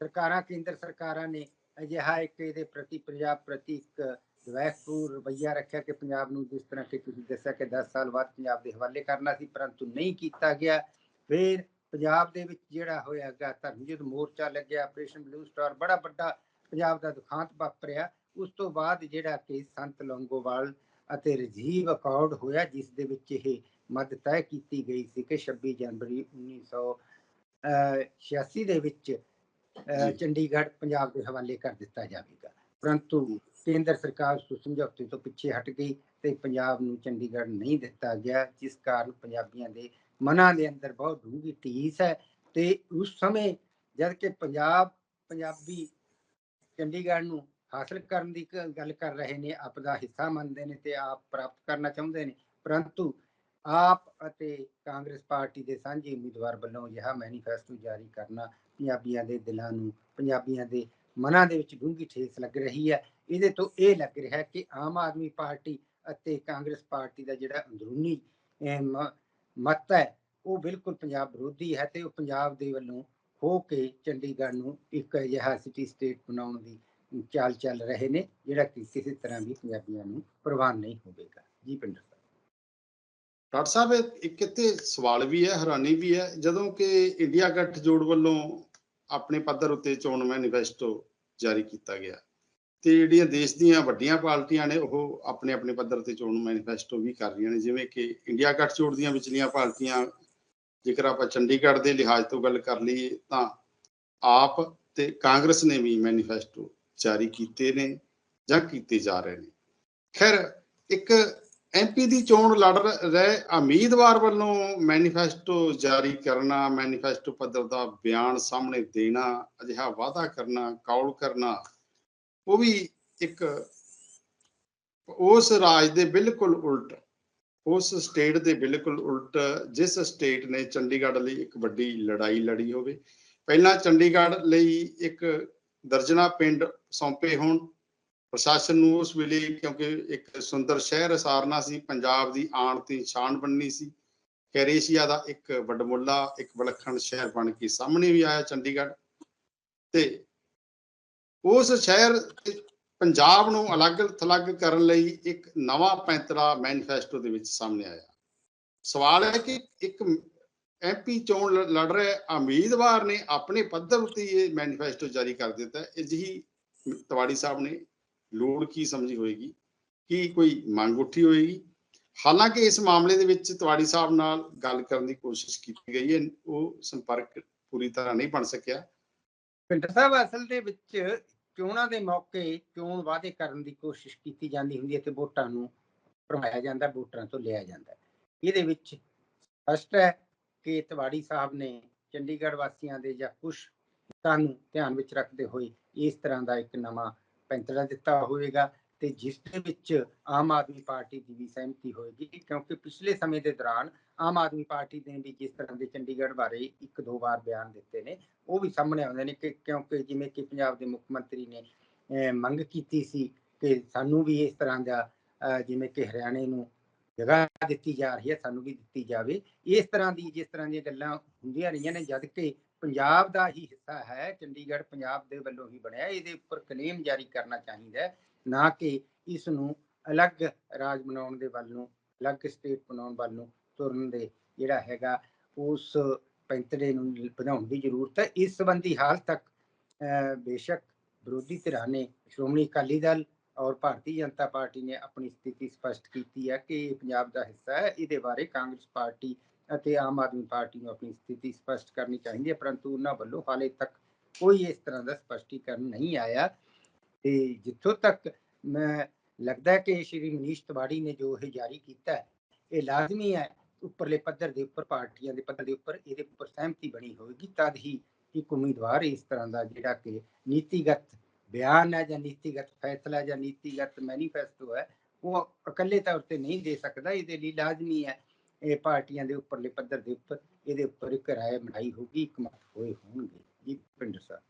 ਸਰਕਾਰਾਂ, ਕੇਂਦਰ ਸਰਕਾਰਾਂ ਨੇ ਅਜਿਹਾ ਇੱਕ ਇਹਦੇ ਪ੍ਰਤੀ, ਪੰਜਾਬ ਪ੍ਰਤੀ ਇੱਕ ਦਵੈਕਪੂਰ ਰਵੱਈਆ ਰੱਖਿਆ ਕਿ ਪੰਜਾਬ ਨੂੰ ਜਿਸ ਤਰ੍ਹਾਂ ਕਿ ਤੁਸੀਂ ਦੱਸਿਆ ਕਿ 10 ਸਾਲ ਬਾਅਦ ਪੰਜਾਬ ਦੇ ਹਵਾਲੇ ਕਰਨਾ ਸੀ, ਪਰੰਤੂ ਨਹੀਂ ਕੀਤਾ ਗਿਆ। ਫਿਰ ਪੰਜਾਬ ਦੇ ਵਿੱਚ ਜਿਹੜਾ ਹੋਇਆਗਾ ਧਰਮਯੁੱਧ ਮੋਰਚਾ ਲੱਗਿਆ ਆਪਰੇਸ਼ਨ ਬਲੂ ਸਟਾਰ ਬੜਾ ਵੱਡਾ ਪੰਜਾਬ ਦਾ ਦੁਖਾਂਤ ਵਾਪਰਿਆ ਉਸ ਤੋਂ ਬਾਅਦ ਜਿਹੜਾ ਕਿ ਸੰਤ ਲੌਂਗੋਵਾਲ ਅਤੇ ਰਜੀਵ ਅਕਾਰਡ ਹੋਇਆ ਜਿਸ ਦੇ ਵਿੱਚ ਇਹ ਮੱਦ ਤੈਅ ਕੀਤੀ ਗਈ ਸੀ ਕਿ 26 ਜਨਵਰੀ 1986 ਦੇ ਵਿੱਚ। ਚੰਡੀਗੜ੍ਹ ਪੰਜਾਬ ਦੇ ਹਵਾਲੇ ਕਰ ਦਿੱਤਾ ਜਾਵੇਗਾ ਪਰੰਤੂ ਕੇਂਦਰ ਸਰਕਾਰ ਉਸ ਸਮਝੌਤੇ ਤੋਂ ਪਿੱਛੇ ਹਟ ਗਈ ਤੇ ਪੰਜਾਬ ਨੂੰ ਚੰਡੀਗੜ੍ਹ ਨਹੀਂ ਦਿੱਤਾ ਗਿਆ ਜਿਸ ਕਾਰਨ ਪੰਜਾਬੀਆਂ ਦੇ ਮਨਾਂ ਦੇ ਅੰਦਰ ਬਹੁਤ ਡੂੰਘੀ ਢੀਸ ਹੈ ਤੇ ਉਸ ਸਮੇਂ ਜਦ ਕਿ ਪੰਜਾਬ ਪੰਜਾਬੀ ਚੰਡੀਗੜ੍ਹ ਨੂੰ ਹਾਸਲ ਕਰਨ ਦੀ ਗੱਲ ਕਰ ਰਹੇ ਨੇ ਆਪ ਦਾ ਹਿੱਸਾ ਮੰਨਦੇ ਨੇ ਤੇ ਆਪ ਪ੍ਰਾਪਤ ਕਰਨਾ ਚਾਹੁੰਦੇ ਨੇ। ਪਰੰਤੂ ਆਪ ਅਤੇ ਕਾਂਗਰਸ ਪਾਰਟੀ ਦੇ ਸਾਂਝੇ ਉਮੀਦਵਾਰ ਵੱਲੋਂ ਅਜਿਹਾ ਮੈਨੀਫੈਸਟੋ ਜਾਰੀ ਕਰਨਾ ਪੰਜਾਬੀਆਂ ਦੇ ਦਿਲਾਂ ਨੂੰ, ਪੰਜਾਬੀਆਂ ਦੇ ਮਨਾਂ ਦੇ ਵਿੱਚ ਡੂੰਘੀ ਠੇਸ ਲੱਗ ਰਹੀ ਹੈ। ਇਹਦੇ ਤੋਂ ਇਹ ਲੱਗ ਰਿਹਾ ਕਿ ਆਮ ਆਦਮੀ ਪਾਰਟੀ ਅਤੇ ਕਾਂਗਰਸ ਪਾਰਟੀ ਦਾ ਜਿਹੜਾ ਅੰਦਰੂਨੀ ਮ- ਮਤ ਹੈ, ਉਹ ਬਿਲਕੁਲ ਪੰਜਾਬ ਵਿਰੋਧੀ ਹੈ ਤੇ ਉਹ ਪੰਜਾਬ ਦੇ ਵੱਲੋਂ ਹੋ ਕੇ ਚੰਡੀਗੜ੍ਹ ਨੂੰ ਇੱਕ ਅਜਿਹਾ ਸਿਟੀ ਸਟੇਟ ਬਣਾਉਣ ਦੀ ਚਾਲ ਚੱਲ ਰਹੇ ਨੇ, ਜਿਹੜਾ ਕਿ ਕਿਸੇ ਤਰ੍ਹਾਂ ਵੀ ਪੰਜਾਬੀਆਂ ਨੂੰ ਪ੍ਰਵਾਨ ਨਹੀਂ ਹੋਵੇਗਾ। ਜੀ ਪਿੰਡਰ ਸਾਹਿਬ। ਡਾਕਟਰ ਸਾਹਿਬ ਇੱਕ ਇੱਥੇ ਸਵਾਲ ਵੀ ਹੈ, ਹੈਰਾਨੀ ਵੀ ਹੈ, ਜਦੋਂ ਕਿ ਇੰਡੀਆ ਗੱਠਜੋੜ ਵੱਲੋਂ ਆਪਣੇ ਪੱਧਰ ਉੱਤੇ ਚੋਣ ਮੈਨੀਫੈਸਟੋ ਜਾਰੀ ਕੀਤਾ ਗਿਆ, ਤੇ ਜਿਹੜੀਆਂ ਦੇਸ਼ ਦੀਆਂ ਵੱਡੀਆਂ ਪਾਰਟੀਆਂ ਨੇ, ਉਹ ਆਪਣੇ ਆਪਣੇ ਪੱਧਰ ਤੇ ਚੋਣ ਮੈਨੀਫੈਸਟੋ ਵੀ ਕਰ ਰਹੀਆਂ ਨੇ, ਜਿਵੇਂ ਕਿ ਇੰਡੀਆ ਗੱਠਜੋੜ ਦੀਆਂ ਵਿਚਲੀਆਂ ਪਾਰਟੀਆਂ ਜੇਕਰ ਆਪਾਂ ਚੰਡੀਗੜ੍ਹ ਦੇ ਲਿਹਾਜ਼ ਤੋਂ ਗੱਲ ਕਰ ਲਈਏ ਤਾਂ ਆਪ ਤੇ ਕਾਂਗਰਸ ਨੇ ਵੀ ਮੈਨੀਫੈਸਟੋ ਜਾਰੀ ਕੀਤੇ ਨੇ ਜਾਂ ਕੀਤੇ ਜਾ ਰਹੇ ਨੇ। ਖੈਰ, ਇੱਕ ਐਮਪੀ ਦੀ ਚੋਣ ਲੜ ਰਹੇ ਉਮੀਦਵਾਰ ਵੱਲੋਂ ਮੈਨੀਫੈਸਟੋ ਜਾਰੀ ਕਰਨਾ ਮੈਨੀਫੈਸਟੋ ਪੱਧਰ ਦਾ ਬਿਆਨ ਸਾਹਮਣੇ ਦੇਣਾ, ਅਜਿਹਾ ਵਾਅਦਾ ਕਰਨਾ, ਕੌਲ ਕਰਨਾ, ਉਹ ਵੀ ਇੱਕ ਉਸ ਰਾਜ ਦੇ ਬਿਲਕੁਲ ਉਲਟ ਉਸ ਸਟੇਟ ਦੇ ਬਿਲਕੁਲ ਉਲਟ, ਜਿਸ ਸਟੇਟ ਨੇ ਚੰਡੀਗੜ੍ਹ ਲਈ ਇੱਕ ਵੱਡੀ ਲੜਾਈ ਲੜੀ ਹੋਵੇ। ਪਹਿਲਾਂ ਚੰਡੀਗੜ੍ਹ ਲਈ ਇੱਕ ਦਰਜਨਾ ਪਿੰਡ ਸੌਂਪੇ ਹੋਣ। ਪ੍ਰਸ਼ਾਸਨ ਨੂੰ ਉਸ ਵੇਲੇ ਕਿਉਂਕਿ ਇੱਕ ਸੁੰਦਰ ਸ਼ਹਿਰ ਸਾਰਨਾ ਸੀ, ਪੰਜਾਬ ਦੀ ਆਣ ਤੇ ਸ਼ਾਨ ਬਣਨੀ ਸੀ। ਕੈਰੇਸ਼ੀਆ ਦਾ ਇੱਕ ਵੱਡਮੁੱਲਾ, ਇੱਕ ਵਿਲੱਖਣ ਸ਼ਹਿਰ ਬਣ ਕੇ ਸਾਹਮਣੇ ਵੀ ਆਇਆ ਚੰਡੀਗੜ੍ਹ। ਤੇ ਉਸ ਸ਼ਹਿਰ ਪੰਜਾਬ ਨੂੰ ਅਲੱਗ ਥਲੱਗ ਕਰਨ ਲਈ ਇੱਕ ਨਵਾਂ ਪੈਂਤਰਾ ਮੈਨੀਫੈਸਟੋ ਦੇ ਵਿੱਚ ਸਾਹਮਣੇ ਆਇਆ। ਸਵਾਲ ਹੈ ਕਿ ਇੱਕ ਐਮਪੀ ਚੋਣ ਲੜ ਰਿਹਾ ਉਮੀਦਵਾਰ ਨੇ ਆਪਣੇ ਪੱਧਰ ਉੱਤੇ ਇਹ ਮੈਨੀਫੈਸਟੋ ਜਾਰੀ ਕਰ ਦਿੱਤਾ। ਹੈ ਅਜਿਹੀ ਤਵਾੜੀ ਸਾਹਿਬ ਨੇ ਲੋੜ ਕੀ ਸਮਝੀ ਹੋਏਗੀ? ਕੀ ਕੋਈ ਮੰਗ ਉੱਠੀ ਹੋਏਗੀ? ਹਾਲਾਂਕਿ ਇਸ ਮਾਮਲੇ ਦੇ ਵਿੱਚ ਤਵਾੜੀ ਸਾਹਿਬ ਨਾਲ ਗੱਲ ਕਰਨ ਦੀ ਕੋਸ਼ਿਸ਼ ਕੀਤੀ ਗਈ ਹੈ। ਉਹ ਸੰਪਰਕ ਪੂਰੀ ਤਰ੍ਹਾਂ ਨਹੀਂ ਬਣ ਸਕਿਆ। ਪਿੰਡਰ ਸਾਹਿਬ ਅਸਲ ਦੇ ਵਿੱਚ ਚੋਣਾਂ ਦੇ ਮੌਕੇ ਚੋਣ ਵਾਅਦੇ ਕਰਨ ਦੀ ਕੋਸ਼ਿਸ਼ ਕੀਤੀ ਜਾਂਦੀ ਹੁੰਦੀ ਹੈ ਤੇ ਵੋਟਾਂ ਨੂੰ ਭਰਮਾਇਆ ਜਾਂਦਾ, ਵੋਟਰਾਂ ਤੋਂ ਲਿਆ ਜਾਂਦਾ ਇਹਦੇ ਵਿੱਚ ਸਪਸ਼ਟ ਹੈ ਕਿ ਤਵਾੜੀ ਸਾਹਿਬ ਨੇ ਚੰਡੀਗੜ੍ਹ ਵਾਸੀਆਂ ਦੇ ਜਾਂ ਕੁਝ ਨੂੰ ਧਿਆਨ ਵਿੱਚ ਰੱਖਦੇ ਹੋਏ ਇਸ ਤਰ੍ਹਾਂ ਦਾ ਇੱਕ ਨਵਾਂ ਪੈਂਤੜਾ ਦਿੱਤਾ ਹੋਵੇਗਾ ਤੇ ਜਿਸ ਦੇ ਵਿੱਚ ਆਮ ਆਦਮੀ ਪਾਰਟੀ ਦੀ ਵੀ ਸਹਿਮਤੀ ਹੋਏਗੀ ਕਿਉਂਕਿ ਪਿਛਲੇ ਸਮੇਂ ਦੇ ਦੌਰਾਨ ਆਮ ਆਦਮੀ ਪਾਰਟੀ ਨੇ ਵੀ ਜਿਸ ਤਰ੍ਹਾਂ ਦੇ ਚੰਡੀਗੜ੍ਹ ਬਾਰੇ ਇੱਕ ਦੋ ਵਾਰ ਬਿਆਨ ਦਿੱਤੇ ਨੇ, ਉਹ ਵੀ ਸਾਹਮਣੇ ਆਉਂਦੇ ਨੇ ਕਿ ਕਿਉਂਕਿ ਜਿਵੇਂ ਕਿ ਪੰਜਾਬ ਦੇ ਮੁੱਖ ਮੰਤਰੀ ਨੇ ਮੰਗ ਕੀਤੀ ਸੀ ਕਿ ਸਾਨੂੰ ਵੀ ਇਸ ਤਰ੍ਹਾਂ ਦਾ ਜਿਵੇਂ ਕਿ ਹਰਿਆਣੇ ਨੂੰ ਜਗ੍ਹਾ ਦਿੱਤੀ ਜਾ ਰਹੀ ਹੈ, ਸਾਨੂੰ ਵੀ ਦਿੱਤੀ ਜਾਵੇ। ਇਸ ਤਰ੍ਹਾਂ ਦੀ ਜਿਸ ਤਰ੍ਹਾਂ ਦੀਆਂ ਗੱਲਾਂ ਹੁੰਦੀਆਂ ਰਹੀਆਂ ਨੇ, ਜਦ ਕਿ ਪੰਜਾਬ ਦਾ ਹੀ ਹਿੱਸਾ ਹੈ, ਚੰਡੀਗੜ੍ਹ ਪੰਜਾਬ ਦੇ ਵੱਲੋਂ ਹੀ ਬਣਿਆ, ਇਹਦੇ ਉੱਪਰ ਕਲੇਮ ਜਾਰੀ ਕਰਨਾ ਚਾਹੀਦਾ ਹੈ, ਨਾ ਕਿ ਇਸ ਨੂੰ ਅਲੱਗ ਰਾਜ ਬਣਾਉਣ ਦੇ ਵੱਲ ਨੂੰ, ਅਲੱਗ ਸਟੇਟ ਬਣਾਉਣ ਵੱਲ ਨੂੰ ਤੁਰਨ ਦੇ ਜਿਹੜਾ ਹੈਗਾ ਉਸ ਪੈਂਤੜੇ ਨੂੰ ਵਧਾਉਣ ਦੀ ਜ਼ਰੂਰਤ ਹੈ। ਇਸ ਸੰਬੰਧੀ ਹਾਲ ਤੱਕ ਅਹ, ਬੇਸ਼ੱਕ ਵਿਰੋਧੀ ਧਿਰਾਂ ਨੇ ਸ਼੍ਰੋਮਣੀ ਅਕਾਲੀ ਦਲ ਔਰ ਭਾਰਤੀ ਜਨਤਾ ਪਾਰਟੀ ਨੇ ਆਪਣੀ ਸਥਿਤੀ ਸਪਸ਼ਟ ਕੀਤੀ ਹੈ ਕਿ ਇਹ ਪੰਜਾਬ ਦਾ ਹਿੱਸਾ ਹੈ। ਇਹਦੇ ਬਾਰੇ ਕਾਂਗਰਸ ਪਾਰਟੀ ਅਤੇ ਆਮ ਆਦਮੀ ਪਾਰਟੀ ਨੂੰ ਆਪਣੀ ਸਥਿਤੀ ਸਪਸ਼ਟ ਕਰਨੀ ਚਾਹੀਦੀ ਹੈ ਪਰੰਤੂ ਉਹਨਾਂ ਵੱਲੋਂ ਹਾਲੇ ਤੱਕ ਕੋਈ ਇਸ ਤਰ੍ਹਾਂ ਦਾ ਸਪਸ਼ਟੀਕਰਨ ਨਹੀਂ ਆਇਆ। ਤੇ ਜਿੱਥੋਂ ਤੱਕ ਮੈਂ ਲੱਗਦਾ ਹੈ ਕਿ ਸ਼੍ਰੀ ਮਨੀਸ਼ ਤਿਵਾੜੀ ਨੇ ਜੋ ਇਹ ਜਾਰੀ ਕੀਤਾ ਹੈ ਇਹ ਲਾਜ਼ਮੀ ਹੈ ਉੱਪਰਲੇ ਪੱਧਰ ਦੇ ਉੱਪਰ, ਪਾਰਟੀਆਂ ਦੇ ਪੱਧਰ ਦੇ ਉੱਪਰ ਇਹਦੇ ਉੱਪਰ ਸਹਿਮਤੀ ਬਣੀ ਹੋਵੇਗੀ। ਤਦ ਹੀ ਇੱਕ ਉਮੀਦਵਾਰ ਇਸ ਤਰ੍ਹਾਂ ਦਾ ਜਿਹੜਾ ਕਿ ਨੀਤੀਗਤ ਬਿਆਨ ਹੈ ਜਾਂ ਨੀਤੀਗਤ ਫੈਸਲਾ ਜਾਂ ਨੀਤੀਗਤ ਮੈਨੀਫੈਸਟੋ ਹੈ, ਉਹ ਇਕੱਲੇ ਤੌਰ ਤੇ ਨਹੀਂ ਦੇ ਸਕਦਾ। ਇਹਦੇ ਲਈ ਲਾਜ਼ਮੀ ਹੈ, ਇਹ ਪਾਰਟੀਆਂ ਦੇ ਉੱਪਰਲੇ ਪੱਧਰ ਦੇ ਉੱਪਰ, ਇਹਦੇ ਉੱਪਰ ਇੱਕ ਰਾਏ ਬਣਾਈ ਹੋਗੀ ਇੱਕ ਮਤ ਹੋਏ ਹੋਣਗੇ। ਜੀ ਪਿੰਡਰ ਸਾਹਿਬ।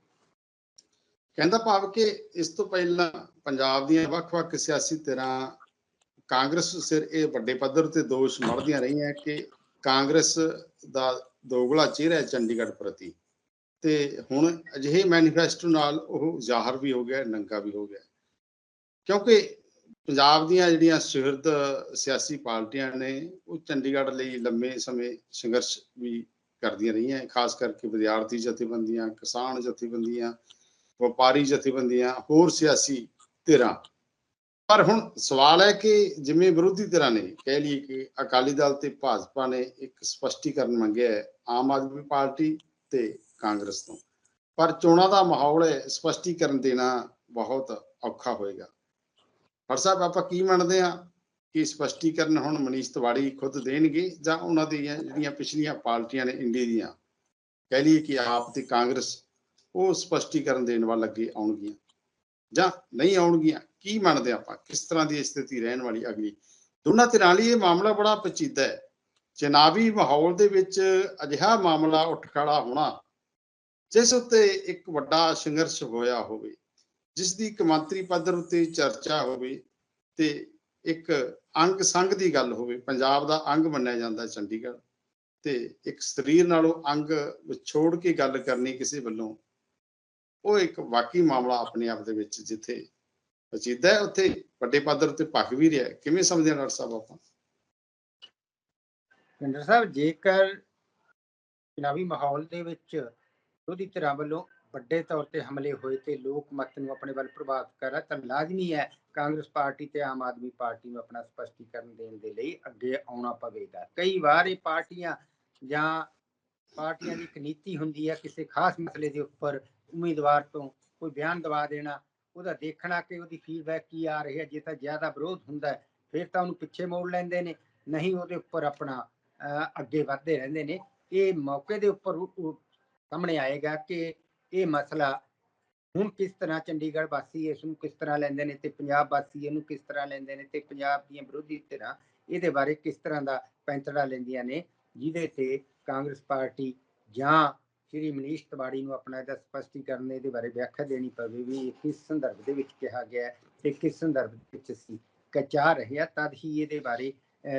ਕਹਿੰਦਾ ਭਾਵ ਕਿ ਇਸ ਤੋਂ ਪਹਿਲਾਂ ਪੰਜਾਬ ਦੀਆਂ ਵੱਖ-ਵੱਖ ਸਿਆਸੀ ਧਿਰਾਂ ਕਾਂਗਰਸ ਸਿਰ ਇਹ ਵੱਡੇ ਪੱਧਰ ਤੇ ਦੋਸ਼ ਮੜਦੀਆਂ ਰਹੀਆਂ ਕਿ ਕਾਂਗਰਸ ਦਾ ਦੋਗਲਾ ਚਿਹਰਾ ਚੰਡੀਗੜ੍ਹ ਪ੍ਰਤੀ। ਤੇ ਹੁਣ ਅਜਿਹੇ ਮੈਨੀਫੈਸਟੋ ਨਾਲ ਉਹ ਜ਼ਾਹਰ ਵੀ ਹੋ ਗਿਆ, ਨੰਗਾ ਵੀ ਹੋ ਗਿਆ। ਕਿਉਂਕਿ ਪੰਜਾਬ ਦੀਆਂ ਜਿਹੜੀਆਂ ਸੁਹਿਰਦ ਸਿਆਸੀ ਪਾਰਟੀਆਂ ਨੇ, ਉਹ ਚੰਡੀਗੜ੍ਹ ਲਈ ਲੰਮੇ ਸਮੇਂ ਸੰਘਰਸ਼ ਵੀ ਕਰਦੀਆਂ ਰਹੀਆਂ, ਖਾਸ ਕਰਕੇ ਵਿਦਿਆਰਥੀ ਜਥੇਬੰਦੀਆਂ, ਕਿਸਾਨ ਜਥੇਬੰਦੀਆਂ, ਵਪਾਰੀ ਜਥੇਬੰਦੀਆਂ, ਹੋਰ ਸਿਆਸੀ ਧਿਰਾਂ। ਪਰ ਹੁਣ ਸਵਾਲ ਹੈ ਕਿ ਜਿਵੇਂ ਵਿਰੋਧੀ ਧਿਰਾਂ ਨੇ ਕਹਿ ਲਈ ਕਿ ਅਕਾਲੀ ਦਲ ਤੇ ਭਾਜਪਾ ਨੇ ਇੱਕ ਸਪਸ਼ਟੀਕਰਨ ਮੰਗਿਆ ਹੈ ਆਮ ਆਦਮੀ ਪਾਰਟੀ ਤੇ ਕਾਂਗਰਸ ਤੋਂ। ਪਰ ਚੋਣਾਂ ਦਾ ਮਾਹੌਲ ਹੈ, ਸਪਸ਼ਟੀਕਰਨ ਦੇਣਾ ਬਹੁਤ ਔਖਾ ਹੋਏਗਾ। ਹਰ ਸਾਹਿਬ, ਆਪਾਂ ਕੀ ਮੰਨਦੇ ਆ ਕਿ ਸਪਸ਼ਟੀਕਰਨ ਹੁਣ ਮਨੀਸ਼ ਤਿਵਾੜੀ ਖੁਦ ਦੇਣਗੇ ਜਾਂ ਉਹਨਾਂ ਦੀਆਂ ਜਿਹੜੀਆਂ ਪਿਛਲੀਆਂ ਪਾਰਟੀਆਂ ਨੇ ਇੰਡੀ ਦੀਆਂ? ਕਹਿ ਲਈਏ ਕਿ ਆਪ ਤੇ ਕਾਂਗਰਸ ਉਹ ਸਪਸ਼ਟੀਕਰਨ ਦੇਣ ਵੱਲ ਅੱਗੇ ਆਉਣਗੀਆਂ। ਜਾਂ ਨਹੀਂ ਆਉਣਗੀਆਂ, ਕੀ ਮੰਨਦੇ ਆਪਾਂ? ਕਿਸ ਤਰ੍ਹਾਂ ਦੀ ਸਥਿਤੀ ਰਹਿਣ ਵਾਲੀ ਅਗਲੀ? ਦੋਨਾਂ ਧਿਰਾਂ ਲਈ ਇਹ ਮਾਮਲਾ ਬੜਾ ਪੇਚੀਦਾ ਹੈ। ਚੁਣਾਵੀ ਮਾਹੌਲ ਦੇ ਵਿੱਚ ਅਜਿਹਾ ਮਾਮਲਾ ਉੱਠ ਖੜਾ ਹੋਣਾ, ਜਿਸ ਉੱਤੇ ਇੱਕ ਵੱਡਾ ਸੰਘਰਸ਼ ਹੋਇਆ ਹੋਵੇ, ਜਿਸ ਦੀ ਕਮਾਂਤਰੀ ਪੱਧਰ ਉੱਤੇ ਚਰਚਾ ਹੋਵੇ ਤੇ ਇੱਕ ਅੰਗ ਸੰਗ ਦੀ ਗੱਲ ਹੋਵੇ, ਪੰਜਾਬ ਦਾ ਅੰਗ ਮੰਨਿਆ ਜਾਂਦਾ ਚੰਡੀਗੜ੍ਹ, ਤੇ ਇੱਕ ਸਰੀਰ ਨਾਲੋਂ ਅੰਗ ਵਿਛੋੜ ਕੇ ਗੱਲ ਕਰਨੀ ਕਿਸੇ ਵੱਲੋਂ ਉਹ ਇੱਕ ਵਾਕਈ ਮਾਮਲਾ ਆਪਣੇ ਆਪ ਦੇ ਵਿੱਚ ਜਿੱਥੇ ਪਚੀਦਾ ਹੈ, ਉੱਥੇ ਵੱਡੇ ਪੱਧਰ ਤੇ ਭਖ ਵੀ ਰਿਹਾ ਕਿਵੇਂ ਸਮਝਦੇ ਡਾਕਟਰ ਸਾਹਿਬ ਆਪਾਂ? ਪਿੰਡਰ ਸਾਹਿਬ, ਜੇਕਰ ਚੁਣਾਵੀ ਮਾਹੌਲ ਦੇ ਵਿੱਚ ਵਿਰੋਧੀ ਧਿਰਾਂ ਵੱਲੋਂ ਵੱਡੇ ਤੌਰ ਤੇ ਹਮਲੇ ਹੋਏ ਤੇ ਲੋਕ ਮਤ ਨੂੰ ਆਪਣੇ ਵੱਲ ਪ੍ਰਭਾਵਿਤ ਕਰ ਰਿਹਾ, ਤਾਂ ਲਾਜ਼ਮੀ ਹੈ ਕਾਂਗਰਸ ਪਾਰਟੀ ਤੇ ਆਮ ਆਦਮੀ ਪਾਰਟੀ ਨੂੰ ਆਪਣਾ ਸਪਸ਼ਟੀਕਰਨ ਦੇਣ ਦੇ ਲਈ ਅੱਗੇ ਆਉਣਾ ਪਵੇਗਾ। ਕਈ ਵਾਰ ਇਹ ਪਾਰਟੀਆਂ ਜਾਂ ਪਾਰਟੀਆਂ ਦੀ ਇੱਕ ਨੀਤੀ ਹੁੰਦੀ ਹੈ ਕਿਸੇ ਖਾਸ ਮਸਲੇ ਦੇ ਉੱਪਰ ਉਮੀਦਵਾਰ ਤੋਂ ਕੋਈ ਬਿਆਨ ਦਵਾ ਦੇਣਾ, ਉਹਦਾ ਦੇਖਣਾ ਕਿ ਉਹਦੀ ਫੀਡਬੈਕ ਕੀ ਆ ਰਹੀ ਹੈ, ਜੇ ਤਾਂ ਜ਼ਿਆਦਾ ਵਿਰੋਧ ਹੁੰਦਾ ਹੈ, ਫਿਰ ਤਾਂ ਉਹਨੂੰ ਪਿੱਛੇ ਮੋੜ ਲੈਂਦੇ ਨੇ, ਨਹੀਂ ਉਹਦੇ ਉੱਪਰ ਆਪਣਾ ਅੱਗੇ ਵਧਦੇ ਰਹਿੰਦੇ ਨੇ। ਇਹ ਮੌਕੇ ਦੇ ਉੱਪਰ ਸਾਹਮਣੇ ਆਏਗਾ ਕਿ ਇਹ ਮਸਲਾ ਹੁਣ ਕਿਸ ਤਰ੍ਹਾਂ ਚੰਡੀਗੜ੍ਹ ਵਾਸੀ ਇਸ ਨੂੰ ਕਿਸ ਤਰ੍ਹਾਂ ਲੈਂਦੇ ਨੇ ਤੇ ਪੰਜਾਬ ਵਾਸੀ ਇਹਨੂੰ ਕਿਸ ਤਰ੍ਹਾਂ ਲੈਂਦੇ ਨੇ ਤੇ ਪੰਜਾਬ ਦੀਆਂ ਵਿਰੋਧੀ ਧਿਰਾਂ ਇਹਦੇ ਬਾਰੇ ਕਿਸ ਤਰ੍ਹਾਂ ਦਾ ਪੈਂਤੜਾ ਲੈਂਦੀਆਂ ਨੇ, ਜਿਹਦੇ ਤੇ ਕਾਂਗਰਸ ਪਾਰਟੀ ਜਾਂ ਸ਼੍ਰੀ ਮਨੀਸ਼ ਤਿਵਾੜੀ ਨੂੰ ਆਪਣਾ ਇਹਦਾ ਸਪਸ਼ਟੀਕਰਨ ਇਹਦੇ ਬਾਰੇ ਵਿਆਖਿਆ ਦੇਣੀ ਪਵੇ ਵੀ ਕਿਸ ਸੰਦਰਭ ਦੇ ਵਿੱਚ ਕਿਹਾ ਗਿਆ ਤੇ ਕਿਸ ਸੰਦਰਭ ਵਿੱਚ ਅਸੀਂ ਕਚਾ ਰਹੇ ਤਦ ਹੀ ਇਹਦੇ ਬਾਰੇ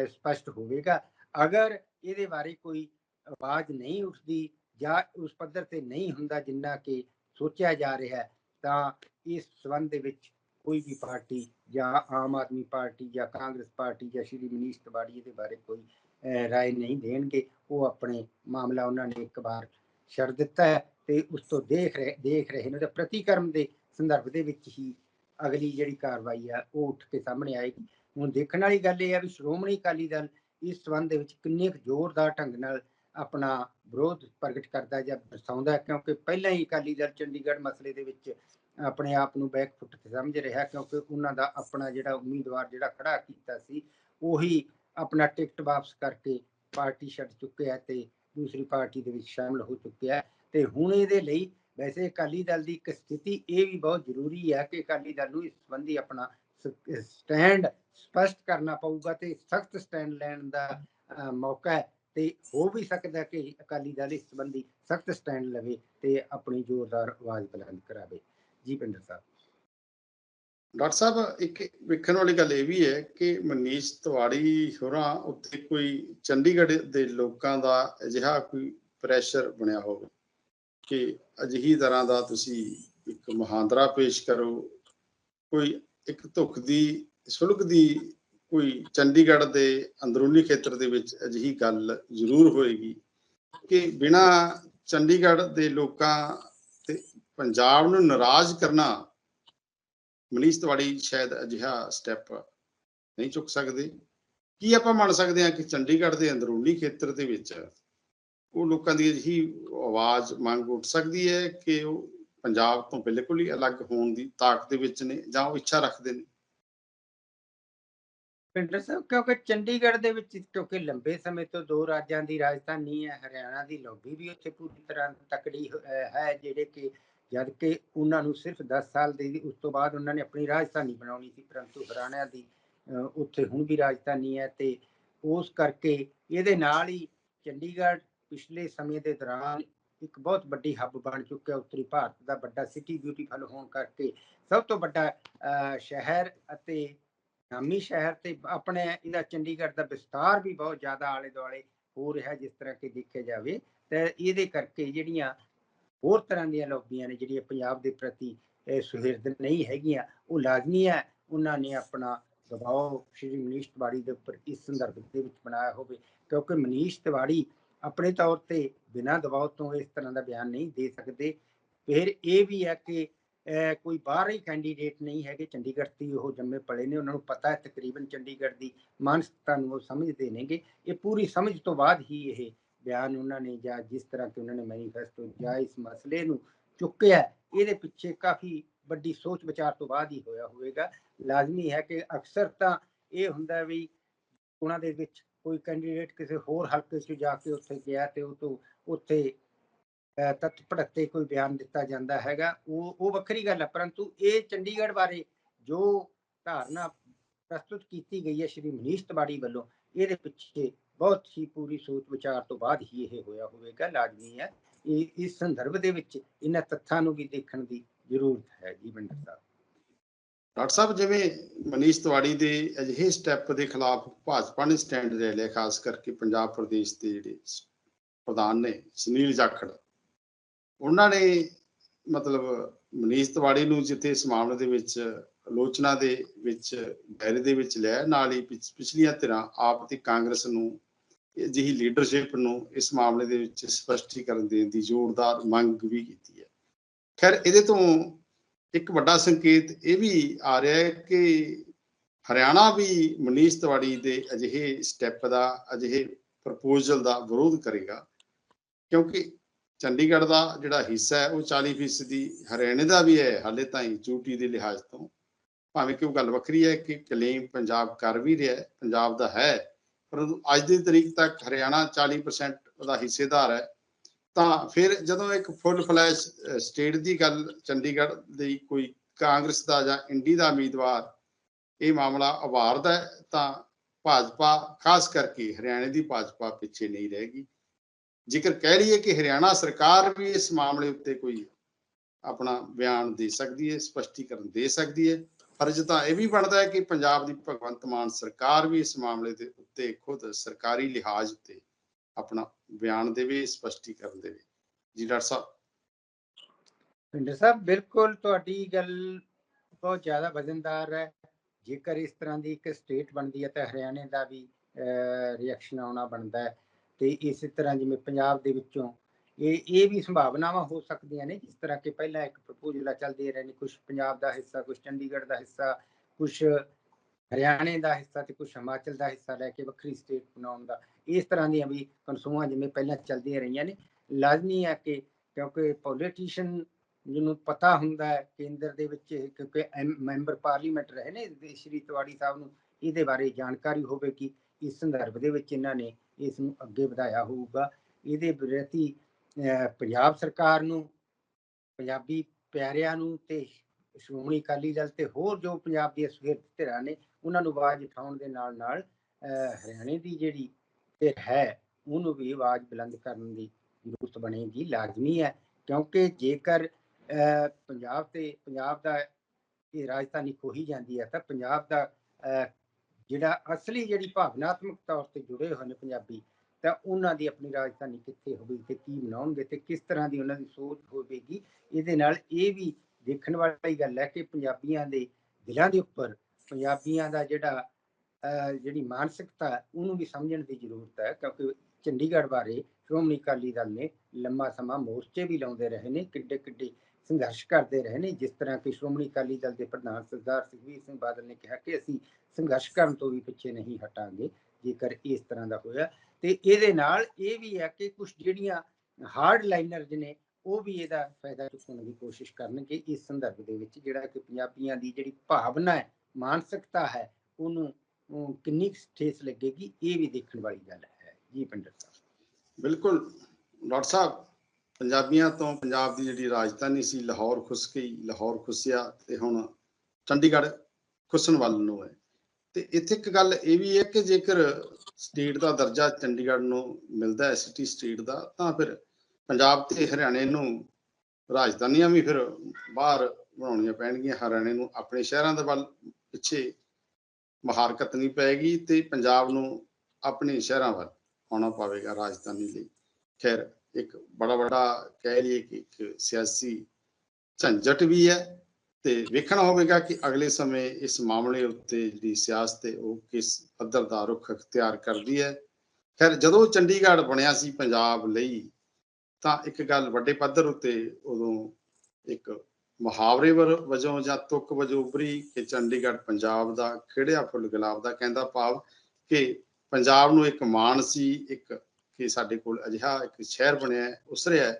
ਸਪਸ਼ਟ ਹੋਵੇਗਾ। ਅਗਰ ਇਹਦੇ ਬਾਰੇ ਕੋਈ ਆਵਾਜ਼ ਨਹੀਂ ਉੱਠਦੀ ਜਾਂ ਉਸ ਪੱਧਰ ਤੇ ਨਹੀਂ ਹੁੰਦਾ ਜਿੰਨਾ ਕਿ ਸੋਚਿਆ ਜਾ ਰਿਹਾ ਤਾਂ ਇਸ ਸੰਬੰਧ ਦੇ ਵਿੱਚ ਕੋਈ ਵੀ ਪਾਰਟੀ ਜਾਂ ਆਮ ਆਦਮੀ ਪਾਰਟੀ ਜਾਂ ਕਾਂਗਰਸ ਪਾਰਟੀ ਜਾਂ ਸ਼੍ਰੀ ਮਨੀਸ਼ ਤਿਵਾੜੀ ਦੇ ਬਾਰੇ ਕੋਈ ਅਹ, ਰਾਏ ਨਹੀਂ ਦੇਣਗੇ ਉਹ ਆਪਣੇ ਮਾਮਲਾ ਉਹਨਾਂ ਨੇ ਇੱਕ ਵਾਰ ਛੱਡ ਦਿੱਤਾ ਹੈ ਤੇ ਉਸ ਤੋਂ ਦੇਖ ਰਹੇ ਦੇਖ ਰਹੇ ਨੇ ਉਹਦੇ ਪ੍ਰਤੀਕਰਮ ਦੇ ਸੰਦਰਭ ਦੇ ਵਿੱਚ ਹੀ ਅਗਲੀ ਜਿਹੜੀ ਕਾਰਵਾਈ ਆ ਉਹ ਉੱਠ ਕੇ ਸਾਹਮਣੇ ਆਏਗੀ। ਹੁਣ ਦੇਖਣ ਵਾਲੀ ਗੱਲ ਇਹ ਆ ਵੀ ਸ਼੍ਰੋਮਣੀ ਅਕਾਲੀ ਦਲ ਇਸ ਸੰਬੰਧ ਦੇ ਵਿੱਚ ਕਿੰਨੇ ਕੁ ਜ਼ੋਰਦਾਰ ਢੰਗ ਨਾਲ ਆਪਣਾ ਵਿਰੋਧ ਪ੍ਰਗਟ ਕਰਦਾ ਜਾਂ ਦਰਸਾਉਂਦਾ ਕਿਉਂਕਿ ਪਹਿਲਾਂ ਹੀ ਅਕਾਲੀ ਦਲ ਚੰਡੀਗੜ੍ਹ ਮਸਲੇ ਦੇ ਵਿੱਚ ਆਪਣੇ ਆਪ ਨੂੰ ਬੈਕਫੁੱਟ ਤੇ ਸਮਝ ਰਿਹਾ ਕਿਉਂਕਿ ਉਹਨਾਂ ਦਾ ਆਪਣਾ ਜਿਹੜਾ ਉਮੀਦਵਾਰ ਜਿਹੜਾ ਖੜਾ ਕੀਤਾ ਸੀ ਉਹੀ ਆਪਣਾ ਟਿਕਟ ਵਾਪਸ ਕਰਕੇ ਪਾਰਟੀ ਛੱਡ ਚੁੱਕਿਆ ਤੇ ਦੂਸਰੀ ਪਾਰਟੀ ਦੇ ਵਿੱਚ ਸ਼ਾਮਲ ਹੋ ਚੁੱਕਿਆ ਤੇ ਹੁਣ ਇਹਦੇ ਲਈ ਵੈਸੇ ਅਕਾਲੀ ਦਲ ਦੀ ਇੱਕ ਸਥਿਤੀ ਇਹ ਵੀ ਬਹੁਤ ਜ਼ਰੂਰੀ ਹੈ ਕਿ ਅਕਾਲੀ ਦਲ ਨੂੰ ਇਸ ਸੰਬੰਧੀ ਆਪਣਾ ਸਟੈਂਡ ਸਪਸ਼ਟ ਕਰਨਾ ਪਊਗਾ ਤੇ ਸਖਤ ਸਟੈਂਡ ਲੈਣ ਦਾ ਮੌਕਾ ਹੈ ਤੇ ਹੋ ਵੀ ਸਕਦਾ ਕਿ ਅਕਾਲੀ ਦਲ ਇਸ ਸੰਬੰਧੀ ਸਖਤ ਸਟੈਂਡ ਲਵੇ ਤੇ ਆਪਣੀ ਜ਼ੋਰਦਾਰ ਆਵਾਜ਼ ਬੁਲੰਦ ਕਰਾਵੇ। ਜੀ ਪਿੰਦਰ ਸਾਹਿਬ। ਡਾਕਟਰ ਸਾਹਿਬ, ਇੱਕ ਵੇਖਣ ਵਾਲੀ ਗੱਲ ਇਹ ਵੀ ਹੈ ਕਿ ਮਨੀਸ਼ ਤਿਵਾੜੀ ਹੋਰਾਂ ਉੱਤੇ ਕੋਈ ਚੰਡੀਗੜ੍ਹ ਦੇ ਲੋਕਾਂ ਦਾ ਅਜਿਹਾ ਕੋਈ ਪ੍ਰੈਸ਼ਰ ਬਣਿਆ ਹੋਵੇ ਕਿ ਅਜਿਹੀ ਤਰ੍ਹਾਂ ਦਾ ਤੁਸੀਂ ਇੱਕ ਮਹਾਂਦਰਾ ਪੇਸ਼ ਕਰੋ, ਕੋਈ ਇੱਕ ਧੁੱਖ ਦੀ, ਸੁਲਗ ਦੀ ਕੋਈ ਚੰਡੀਗੜ੍ਹ ਦੇ ਅੰਦਰੂਨੀ ਖੇਤਰ ਦੇ ਵਿੱਚ ਅਜਿਹੀ ਗੱਲ ਜ਼ਰੂਰ ਹੋਏਗੀ ਕਿ ਬਿਨਾ ਚੰਡੀਗੜ੍ਹ ਦੇ ਲੋਕਾਂ ਤੇ ਪੰਜਾਬ ਨੂੰ ਨਾਰਾਜ਼ ਕਰਨਾ ਮਨੀਸ਼ ਤਿਵਾੜੀ ਸ਼ਾਇਦ ਅਜਿਹਾ ਸਟੈਪ ਨਹੀਂ ਚੁੱਕ ਸਕਦੇ। ਕੀ ਆਪਾਂ ਮੰਨ ਸਕਦੇ ਹਾਂ ਕਿ ਚੰਡੀਗੜ੍ਹ ਦੇ ਅੰਦਰੂਨੀ ਖੇਤਰ ਦੇ ਵਿੱਚ ਉਹ ਲੋਕਾਂ ਦੀ ਅਜਿਹੀ ਆਵਾਜ਼, ਮੰਗ ਉੱਠ ਸਕਦੀ ਹੈ ਕਿ ਉਹ ਪੰਜਾਬ ਤੋਂ ਬਿਲਕੁਲ ਹੀ ਅਲੱਗ ਹੋਣ ਦੀ ਤਾਕਤ ਦੇ ਵਿੱਚ ਨੇ ਜਾਂ ਉਹ ਇੱਛਾ ਰੱਖਦੇ ਨੇ? ਪਿੰਡਰ ਸਾਹਿਬ, ਕਿਉਂਕਿ ਚੰਡੀਗੜ੍ਹ ਦੇ ਵਿੱਚ ਕਿਉਂਕਿ ਲੰਬੇ ਸਮੇਂ ਤੋਂ ਦੋ ਰਾਜਾਂ ਦੀ ਰਾਜਧਾਨੀ ਹੈ, ਹਰਿਆਣਾ ਦੀ ਲੋਬੀ ਵੀ ਉੱਥੇ ਪੂਰੀ ਤਰ੍ਹਾਂ ਤਕੜੀ ਹੈ, ਜਿਹੜੇ ਕਿ ਜਦ ਕਿ ਉਹਨਾਂ ਨੂੰ ਸਿਰਫ 10 ਸਾਲ ਦੀ ਉਸ ਤੋਂ ਬਾਅਦ ਉਹਨਾਂ ਨੇ ਆਪਣੀ ਰਾਜਧਾਨੀ ਬਣਾਉਣੀ ਸੀ, ਪਰੰਤੂ ਹਰਿਆਣਾ ਦੀ ਉੱਥੇ ਹੁਣ ਵੀ ਰਾਜਧਾਨੀ ਹੈ ਤੇ ਉਸ ਕਰਕੇ ਇਹਦੇ ਨਾਲ ਹੀ ਚੰਡੀਗੜ੍ਹ ਪਿਛਲੇ ਸਮੇਂ ਦੇ ਦੌਰਾਨ ਇੱਕ ਬਹੁਤ ਵੱਡੀ ਹੱਬ ਬਣ ਚੁੱਕਿਆ, ਉੱਤਰੀ ਭਾਰਤ ਦਾ ਵੱਡਾ ਸਿਟੀ ਬਿਊਟੀਫੁਲ ਹੋਣ ਕਰਕੇ ਸਭ ਤੋਂ ਵੱਡਾ ਸ਼ਹਿਰ ਅਤੇ ਨਾਮੀ ਸ਼ਹਿਰ ਤੇ ਆਪਣੇ ਇਹਦਾ ਚੰਡੀਗੜ੍ਹ ਦਾ ਵਿਸਤਾਰ ਵੀ ਬਹੁਤ ਜ਼ਿਆਦਾ ਆਲੇ ਦੁਆਲੇ ਹੋ ਰਿਹਾ ਜਿਸ ਤਰ੍ਹਾਂ ਕਿ ਦੇਖਿਆ ਜਾਵੇ, ਤੇ ਇਹਦੇ ਕਰਕੇ ਜਿਹੜੀਆਂ ਹੋਰ ਤਰ੍ਹਾਂ ਦੀਆਂ ਲੋਬੀਆਂ ਨੇ ਜਿਹੜੀਆਂ ਪੰਜਾਬ ਦੇ ਪ੍ਰਤੀ ਸੁਹਿਰਦ ਨਹੀਂ ਹੈਗੀਆਂ। ਉਹ ਲਾਜ਼ਮੀ ਹੈ। ਉਹਨਾਂ ਨੇ ਆਪਣਾ ਦਬਾਅ ਸ਼੍ਰੀ ਮਨੀਸ਼ ਤਿਵਾੜੀ ਦੇ ਉੱਪਰ ਇਸ ਸੰਦਰਭ ਦੇ ਵਿੱਚ ਬਣਾਇਆ ਹੋਵੇ। ਕਿਉਂਕਿ ਮਨੀਸ਼ ਤਿਵਾੜੀ ਆਪਣੇ ਤੌਰ ਤੇ ਬਿਨਾਂ ਦਬਾਅ ਤੋਂ ਇਸ ਤਰ੍ਹਾਂ ਦਾ ਬਿਆਨ ਨਹੀਂ ਦੇ ਸਕਦੇ। ਫਿਰ ਇਹ ਵੀ ਹੈ ਕਿ, ਅਹ, ਕੋਈ ਬਾਹਰ ਕੈਂਡੀਡੇਟ ਨਹੀਂ ਹੈਗੇ। ਚੰਡੀਗੜ੍ਹ ਦੀ ਉਹ ਜੰਮੇ ਪਲੇ ਨੇ। ਉਹਨਾਂ ਨੂੰ ਪਤਾ ਹੈ ਤਕਰੀਬਨ ਚੰਡੀਗੜ੍ਹ ਦੀ ਮਾਨਸਿਕਤਾ ਨੂੰ ਉਹ ਸਮਝਦੇ ਨੇਗੇ। ਇਹ ਪੂਰੀ ਸਮਝ ਤੋਂ ਬਾਅਦ ਹੀ ਇਹ ਬਿਆਨ ਉਹਨਾਂ ਨੇ ਜਾਂ ਜਿਸ ਤਰ੍ਹਾਂ ਕਿ ਉਹਨਾਂ ਨੇ ਮੈਨੀਫੈਸਟੋ ਜਾਂ ਇਸ ਮਸਲੇ ਨੂੰ ਚੁੱਕਿਆ ਇਹਦੇ ਪਿੱਛੇ ਕਾਫੀ ਵੱਡੀ ਸੋਚ ਵਿਚਾਰ ਤੋਂ ਬਾਅਦ ਹੀ ਹੋਇਆ ਹੋਵੇਗਾ। ਲਾਜ਼ਮੀ ਹੈ ਕਿ ਅਕਸਰ ਤਾਂ ਇਹ ਹੁੰਦਾ ਵੀ ਉਹਨਾਂ ਦੇ ਵਿੱਚ ਕੋਈ ਕੈਂਡੀਡੇਟ ਕਿਸੇ ਹੋਰ ਹਲਕੇ 'ਚ ਜਾ ਕੇ ਉੱਥੇ ਗਿਆ ਤੇ ਉਹ ਤੋਂ ਉੱਥੇ ਅਹ, ਭੜਕਤੇ ਕੋਈ ਬਿਆਨ ਦਿੱਤਾ ਜਾਂਦਾ ਹੈਗਾ। ਉਹ ਉਹ ਵੱਖਰੀ ਗੱਲ ਹੈ ਪਰੰਤੂ ਇਹ ਚੰਡੀਗੜ੍ਹ ਬਾਰੇ ਜੋ ਧਾਰਨਾ ਪ੍ਰਸਤੁਤ ਕੀਤੀ ਗਈ ਹੈ ਸ਼੍ਰੀ ਮਨੀਸ਼ ਤਿਵਾੜੀ ਵੱਲੋਂ ਇਹਦੇ ਪਿੱਛੇ ਬਹੁਤ ਹੀ ਪੂਰੀ ਸੋਚ ਵਿਚਾਰ ਤੋਂ ਬਾਅਦ ਹੀ ਇਹ ਹੋਇਆ ਹੋਵੇਗਾ, ਲਾਜ਼ਮੀ ਹੈ। ਇਹ, ਇਸ ਸੰਦਰਭ ਦੇ ਵਿੱਚ ਇਹਨਾਂ ਤੱਥਾਂ ਨੂੰ ਵੀ ਦੇਖਣ ਦੀ ਜ਼ਰੂਰਤ ਹੈ ਜੀ, ਬਿੰਦਰ ਸਾਹਿਬ। ਡਾਕਟਰ ਸਾਹਿਬ, ਜਿਵੇਂ ਮਨੀਸ਼ ਤਿਵਾੜੀ ਦੇ ਅਜਿਹੇ ਸਟੈਪ ਦੇ ਖਿਲਾਫ ਭਾਜਪਾ ਨੇ ਸਟੈਂਡ ਲੈ ਲਿਆ, ਖਾਸ ਕਰਕੇ ਪੰਜਾਬ ਪ੍ਰਦੇਸ਼ ਦੇ ਜਿਹੜੇ ਪ੍ਰਧਾਨ ਨੇ ਸੁਨੀਲ ਜਾਖੜ। ਉਹਨਾਂ ਨੇ ਮਤਲਬ ਮਨੀਸ਼ ਤਿਵਾੜੀ ਨੂੰ ਜਿੱਥੇ ਇਸ ਮਾਮਲੇ ਦੇ ਵਿੱਚ, ਆਲੋਚਨਾ ਦੇ ਵਿੱਚ, ਦਾਇਰੇ ਦੇ ਵਿੱਚ ਲਿਆ, ਨਾਲ ਹੀ ਪਿਛਲੀਆਂ ਧਿਰਾਂ ਆਪ ਤੇ ਕਾਂਗਰਸ ਨੂੰ ਅਜਿਹੀ ਲੀਡਰਸ਼ਿਪ ਨੂੰ ਇਸ ਮਾਮਲੇ ਦੇ ਵਿੱਚ ਸਪਸ਼ਟੀਕਰਨ ਦੇਣ ਦੀ ਜ਼ੋਰਦਾਰ ਮੰਗ ਵੀ ਕੀਤੀ ਹੈ। ਖੈਰ, ਇਹਦੇ ਤੋਂ ਇੱਕ ਵੱਡਾ ਸੰਕੇਤ ਇਹ ਵੀ ਆ ਰਿਹਾ ਹੈ ਕਿ ਹਰਿਆਣਾ ਵੀ ਮਨੀਸ਼ ਤਿਵਾੜੀ ਦੇ ਅਜਿਹੇ ਸਟੈਪ ਦਾ, ਅਜਿਹੇ ਪ੍ਰਪੋਜ਼ਲ ਦਾ ਵਿਰੋਧ ਕਰੇਗਾ, ਕਿਉਂਕਿ ਚੰਡੀਗੜ੍ਹ ਦਾ ਜਿਹੜਾ ਹਿੱਸਾ ਹੈ, ਉਹ 40% ਦੀ ਹਰਿਆਣੇ ਦਾ ਵੀ ਹੈ, ਹਾਲੇ ਤਾਈਂ ਚੂਟੀ ਦੇ ਲਿਹਾਜ਼ ਤੋਂ। ਭਾਵੇਂ ਕਿ ਉਹ ਗੱਲ ਵੱਖਰੀ ਹੈ ਕਿ ਕਲੇਮ ਪੰਜਾਬ ਕਰ ਵੀ ਰਿਹਾ ਪੰਜਾਬ ਦਾ ਹੈ ਪਰੰਤੂ ਅੱਜ ਦੀ ਤਰੀਕ ਤੱਕ ਹਰਿਆਣਾ 40% ਦਾ ਹਿੱਸੇਦਾਰ ਹੈ, ਤਾਂ ਫਿਰ ਜਦੋਂ ਇੱਕ ਫੁੱਲ ਫਲੈਸ਼ ਸਟੇਟ ਦੀ ਗੱਲ ਚੰਡੀਗੜ੍ਹ ਦੀ ਕੋਈ ਕਾਂਗਰਸ ਦਾ ਜਾਂ ਇੰਡੀ ਦਾ ਉਮੀਦਵਾਰ ਇਹ ਮਾਮਲਾ ਉਭਾਰਦਾ ਹੈ, ਤਾਂ ਭਾਜਪਾ ਖਾਸ ਕਰਕੇ ਹਰਿਆਣੇ ਦੀ ਭਾਜਪਾ ਪਿੱਛੇ ਨਹੀਂ ਰਹੇਗੀ। ਜੇਕਰ ਕਹਿ ਲਈਏ ਕਿ ਹਰਿਆਣਾ ਸਰਕਾਰ ਵੀ ਇਸ ਮਾਮਲੇ ਉੱਤੇ ਕੋਈ ਆਪਣਾ ਬਿਆਨ ਦੇ ਸਕਦੀ ਹੈ, ਸਪਸ਼ਟੀਕਰਨ ਦੇ ਸਕਦੀ ਹੈ ਫਰਜ਼ ਤਾਂ ਇਹ ਵੀ ਬਣਦਾ ਹੈ ਕਿ ਪੰਜਾਬ ਦੀ ਭਗਵੰਤ ਮਾਨ ਸਰਕਾਰ ਵੀ ਇਸ ਮਾਮਲੇ ਦੇ ਉੱਤੇ ਖੁਦ ਸਰਕਾਰੀ ਲਿਹਾਜ਼ ਉੱਤੇ ਆਪਣਾ ਬਿਆਨ ਦੇਵੇ, ਸਪਸ਼ਟੀਕਰਨ ਦੇਵੇ। ਜੀ ਡਾਕਟਰ ਸਾਹਿਬ। ਪਿੰਡ ਸਾਹਿਬ, ਬਿਲਕੁਲ ਤੁਹਾਡੀ ਗੱਲ ਬਹੁਤ ਜ਼ਿਆਦਾ ਵਜ਼ਨਦਾਰ ਹੈ। ਜੇਕਰ ਇਸ ਤਰ੍ਹਾਂ ਦੀ ਇੱਕ ਸਟੇਟ ਬਣਦੀ ਹੈ ਤਾਂ ਹਰਿਆਣੇ ਦਾ ਵੀ ਰਿਐਕਸ਼ਨ ਆਉਣਾ ਬਣਦਾ ਹੈ। ਤੇ ਇਸੇ ਤਰ੍ਹਾਂ ਜਿਵੇਂ ਪੰਜਾਬ ਦੇ ਵਿੱਚੋਂ ਇਹ ਇਹ ਵੀ ਸੰਭਾਵਨਾਵਾਂ ਹੋ ਸਕਦੀਆਂ ਨੇ, ਜਿਸ ਤਰ੍ਹਾਂ ਕਿ ਪਹਿਲਾਂ ਇੱਕ ਪ੍ਰਪੋਜ਼ਲ ਚੱਲਦੇ ਰਹੇ ਨੇ ਕੁਝ ਪੰਜਾਬ ਦਾ ਹਿੱਸਾ ਕੁਝ ਚੰਡੀਗੜ੍ਹ ਦਾ ਹਿੱਸਾ ਕੁਝ ਹਰਿਆਣੇ ਦਾ ਹਿੱਸਾ ਤੇ ਕੁਝ ਹਿਮਾਚਲ ਦਾ ਹਿੱਸਾ ਲੈ ਕੇ ਵੱਖਰੀ ਸਟੇਟ ਬਣਾਉਣ ਦਾ। ਇਸ ਤਰ੍ਹਾਂ ਦੀਆਂ ਵੀ ਕਨਸੂਆਂ ਜਿਵੇਂ ਪਹਿਲਾਂ ਚੱਲਦੀਆਂ ਰਹੀਆਂ ਨੇ। ਲਾਜ਼ਮੀ ਹੈ ਕਿ ਕਿਉਂਕਿ ਪੋਲੀਟੀਸ਼ੀਅਨ ਜਿਹਨੂੰ ਪਤਾ ਹੁੰਦਾ ਹੈ, ਕੇਂਦਰ ਦੇ ਵਿੱਚ ਕਿਉਂਕਿ ਐਮ- ਮੈਂਬਰ ਪਾਰਲੀਮੈਂਟ ਰਹੇ ਨੇ ਸ਼੍ਰੀ ਤਿਵਾੜੀ ਸਾਹਿਬ ਨੂੰ ਇਹਦੇ ਬਾਰੇ ਜਾਣਕਾਰੀ ਹੋਵੇ ਕਿ ਇਸ ਸੰਦਰਭ ਦੇ ਵਿੱਚ ਇਹਨਾਂ ਨੇ ਇਸ ਨੂੰ ਅੱਗੇ ਵਧਾਇਆ ਹੋਊਗਾ। ਇਹਦੇ ਪ੍ਰਤੀ ਪੰਜਾਬ ਸਰਕਾਰ ਨੂੰ ਪੰਜਾਬੀ ਪਿਆਰਿਆਂ ਨੂੰ ਤੇ ਸ਼੍ਰੋਮਣੀ ਅਕਾਲੀ ਦਲ ਤੇ ਹੋਰ ਜੋ ਪੰਜਾਬ ਦੀਆਂ ਸੁਹਿਰਦ ਧਿਰਾਂ ਨੇ ਉਹਨਾਂ ਨੂੰ ਆਵਾਜ਼ ਉਠਾਉਣ ਦੇ ਨਾਲ ਨਾਲ ਹਰਿਆਣੇ ਦੀ ਜਿਹੜੀ ਧਿਰ ਹੈ ਉਹਨੂੰ ਵੀ ਆਵਾਜ਼ ਬੁਲੰਦ ਕਰਨ ਦੀ ਜ਼ਰੂਰਤ ਬਣੇਗੀ ਲਾਜ਼ਮੀ ਹੈ ਕਿਉਂਕਿ ਜੇਕਰ ਅਹ, ਪੰਜਾਬ ਤੇ ਪੰਜਾਬ ਦਾ ਇਹ ਰਾਜਧਾਨੀ ਖੋਹੀ ਜਾਂਦੀ ਹੈ ਤਾਂ ਪੰਜਾਬ ਦਾ ਅਹ, ਜਿਹੜਾ ਅਸਲੀ ਜਿਹੜੀ ਭਾਵਨਾਤਮਕ ਤੌਰ ਤੇ ਜੁੜੇ ਹੋਏ ਨੇ ਪੰਜਾਬੀ ਤਾਂ ਉਹਨਾਂ ਦੀ ਆਪਣੀ ਰਾਜਧਾਨੀ ਕਿੱਥੇ ਹੋਵੇਗੀ, ਤੇ ਕੀ ਬਣਾਉਣਗੇ, ਤੇ ਕਿਸ ਤਰ੍ਹਾਂ ਦੀ ਉਹਨਾਂ ਦੀ ਸੋਚ ਹੋਵੇਗੀ, ਇਹਦੇ ਨਾਲ ਇਹ ਵੀ ਦੇਖਣ ਵਾਲੀ ਗੱਲ ਹੈ ਕਿ ਪੰਜਾਬੀਆਂ ਦੇ ਦਿਲਾਂ ਦੇ ਉੱਪਰ ਪੰਜਾਬੀਆਂ ਦਾ ਜਿਹੜਾ ਜਿਹੜੀ ਮਾਨਸਿਕਤਾ ਉਹਨੂੰ ਵੀ ਸਮਝਣ ਦੀ ਜ਼ਰੂਰਤ ਹੈ, ਕਿਉਂਕਿ ਚੰਡੀਗੜ੍ਹ ਬਾਰੇ ਸ਼੍ਰੋਮਣੀ ਅਕਾਲੀ ਦਲ ਨੇ ਲੰਮਾ ਸਮਾਂ ਮੋਰਚੇ ਵੀ ਲਾਉਂਦੇ ਰਹੇ ਨੇ ਕਿੱਡੇ ਕਿੱਡੇ ਸੰਘਰਸ਼ ਕਰਦੇ ਰਹੇ ਨੇ, ਜਿਸ ਤਰ੍ਹਾਂ ਕਿ ਸ਼੍ਰੋਮਣੀ ਅਕਾਲੀ ਦਲ ਦੇ ਪ੍ਰਧਾਨ ਸਰਦਾਰ ਸੁਖਬੀਰ ਸਿੰਘ ਬਾਦਲ ਨੇ ਕਿਹਾ ਕਿ ਅਸੀਂ ਸੰਘਰਸ਼ ਕਰਨ ਤੋਂ ਵੀ ਪਿੱਛੇ ਨਹੀਂ ਹਟਾਂਗੇ, ਜੇਕਰ ਇਸ ਤਰ੍ਹਾਂ ਦਾ ਹੋਇਆ ਤੇ ਇਹਦੇ ਨਾਲ ਇਹ ਵੀ ਹੈ ਕਿ ਕੁਝ ਜਿਹੜੀਆਂ ਹਾਰਡ ਲਾਈਨਰਸ ਨੇ, ਉਹ ਵੀ ਇਹਦਾ ਫਾਇਦਾ ਚੁੱਕਣ ਦੀ ਕੋਸ਼ਿਸ਼ ਕਰਨਗੇ ਇਸ ਸੰਦਰਭ ਦੇ ਵਿੱਚ, ਜਿਹੜਾ ਕਿ ਪੰਜਾਬੀਆਂ ਦੀ ਜਿਹੜੀ ਭਾਵਨਾ ਹੈ, ਮਾਨਸਿਕਤਾ ਹੈ, ਉਹਨੂੰ ਕਿੰਨੀ ਕੁ ਠੇਸ ਲੱਗੇਗੀ, ਇਹ ਵੀ ਦੇਖਣ ਵਾਲੀ ਗੱਲ ਹੈ। ਜੀ ਪੰਡਤ ਸਾਹਿਬ। ਬਿਲਕੁਲ। ਡਾਕਟਰ ਸਾਹਿਬ, ਪੰਜਾਬੀਆਂ ਤੋਂ ਪੰਜਾਬ ਦੀ ਜਿਹੜੀ ਰਾਜਧਾਨੀ ਸੀ, ਲਾਹੌਰ ਖੁੱਸ ਗਈ, ਲਾਹੌਰ ਖੁੱਸਿਆ ਤੇ ਹੁਣ ਚੰਡੀਗੜ੍ਹ ਖੁੱਸਣ ਵੱਲ ਨੂੰ ਹੈ। ਤੇ ਇੱਥੇ ਇੱਕ ਗੱਲ ਇਹ ਵੀ ਹੈ ਕਿ ਜੇਕਰ ਸਟੇਟ ਦਾ ਦਰਜਾ ਚੰਡੀਗੜ੍ਹ ਨੂੰ ਮਿਲਦਾ ਹੈ ਸਿਟੀ ਸਟੇਟ ਦਾ, ਤਾਂ ਫਿਰ ਪੰਜਾਬ ਤੇ ਹਰਿਆਣੇ ਨੂੰ ਰਾਜਧਾਨੀਆਂ ਵੀ ਫਿਰ ਬਾਹਰ ਬਣਾਉਣੀਆਂ ਪੈਣਗੀਆਂ। ਹਰਿਆਣੇ ਨੂੰ ਆਪਣੇ ਸ਼ਹਿਰਾਂ ਦੇ ਵੱਲ ਪਿੱਛੇ ਮਹਾਰ ਕਰਨੀ ਪਏਗੀ ਤੇ ਪੰਜਾਬ ਨੂੰ ਆਪਣੇ ਸ਼ਹਿਰਾਂ ਵੱਲ ਆਉਣਾ ਪਵੇਗਾ ਰਾਜਧਾਨੀ ਲਈ। ਖੈਰ, ਇੱਕ ਬੜਾ ਬੜਾ ਕਹਿ ਲਈਏ ਕਿ ਇੱਕ ਸਿਆਸੀ ਝੰਜਟ ਵੀ ਹੈ। ਤੇ ਵੇਖਣਾ ਹੋਵੇਗਾ ਕਿ ਅਗਲੇ ਸਮੇਂ ਇਸ ਮਾਮਲੇ ਉੱਤੇ ਜਿਹੜੀ ਸਿਆਸਤ ਹੈ ਉਹ ਕਿਸ ਪੱਧਰ ਦਾ ਰੁਖ ਅਖਤਿਆਰ ਕਰਦੀ ਹੈ। ਖੈਰ, ਜਦੋਂ ਚੰਡੀਗੜ੍ਹ ਬਣਿਆ ਸੀ ਪੰਜਾਬ ਲਈ, ਤਾਂ ਇੱਕ ਗੱਲ ਵੱਡੇ ਪੱਧਰ ਉੱਤੇ ਉਦੋਂ ਇੱਕ ਮੁਹਾਵਰੇ ਵਜੋਂ ਜਾਂ ਤੁਕ ਵਜੋਂ ਉਭਰੀ ਕਿ ਚੰਡੀਗੜ੍ਹ ਪੰਜਾਬ ਦਾ ਖਿੜਿਆ ਫੁੱਲ ਗੁਲਾਬ ਦਾ ਕਹਿੰਦਾ ਭਾਵ ਕਿ ਪੰਜਾਬ ਨੂੰ ਇੱਕ ਮਾਣ ਸੀ, ਇੱਕ ਕਿ ਸਾਡੇ ਕੋਲ ਅਜਿਹਾ ਇੱਕ ਸ਼ਹਿਰ ਬਣਿਆ, ਉਸਰਿਆ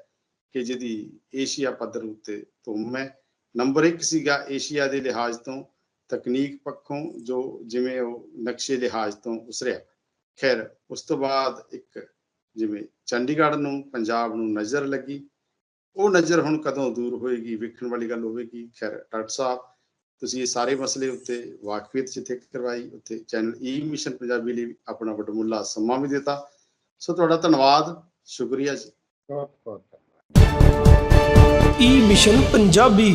ਕਿ ਜਿਹਦੀ ਏਸ਼ੀਆ ਪੱਧਰ ਉੱਤੇ ਧੁੰਮ ਹੈ। ਨੰਬਰ 1 ਸੀਗਾ ਏਸ਼ੀਆ ਦੇ ਲਿਹਾਜ਼ ਤੋਂ, ਤਕਨੀਕ ਪੱਖੋਂ ਜੋ ਜਿਵੇਂ ਉਹ ਨਕਸ਼ੇ ਲਿਹਾਜ਼ ਤੋਂ ਉਸਰਿਆ। ਖੈਰ, ਉਸ ਤੋਂ ਬਾਅਦ ਇੱਕ ਜਿਵੇਂ ਚੰਡੀਗੜ੍ਹ ਨੂੰ, ਪੰਜਾਬ ਨੂੰ ਨਜ਼ਰ ਲੱਗੀ। ਉਹ ਨਜ਼ਰ ਹੁਣ ਕਦੋਂ ਦੂਰ ਹੋਏਗੀ, ਵੇਖਣ ਵਾਲੀ ਗੱਲ ਹੋਵੇਗੀ। ਖੈਰ, ਡਾਕਟਰ ਸਾਹਿਬ, ਤੁਸੀਂ ਇਹ ਸਾਰੇ ਮਸਲੇ ਉੱਤੇ ਵਾਕਫੀਅਤ ਜਿੱਥੇ ਕਰਵਾਈ, ਉੱਥੇ channel e E mission Punjabi ਲਈ ਆਪਣਾ ਵਡਮੁੱਲਾ ਸਮਾਂ ਵੀ ਦਿੱਤਾ। ਸੋ ਤੁਹਾਡਾ ਧੰਨਵਾਦ, ਸ਼ੁਕਰੀਆ ਜੀ। ਬਹੁਤ ਬਹੁਤ ਧੰਨਵਾਦ। ਈ ਮਿਸ਼ਨ ਪੰਜਾਬੀ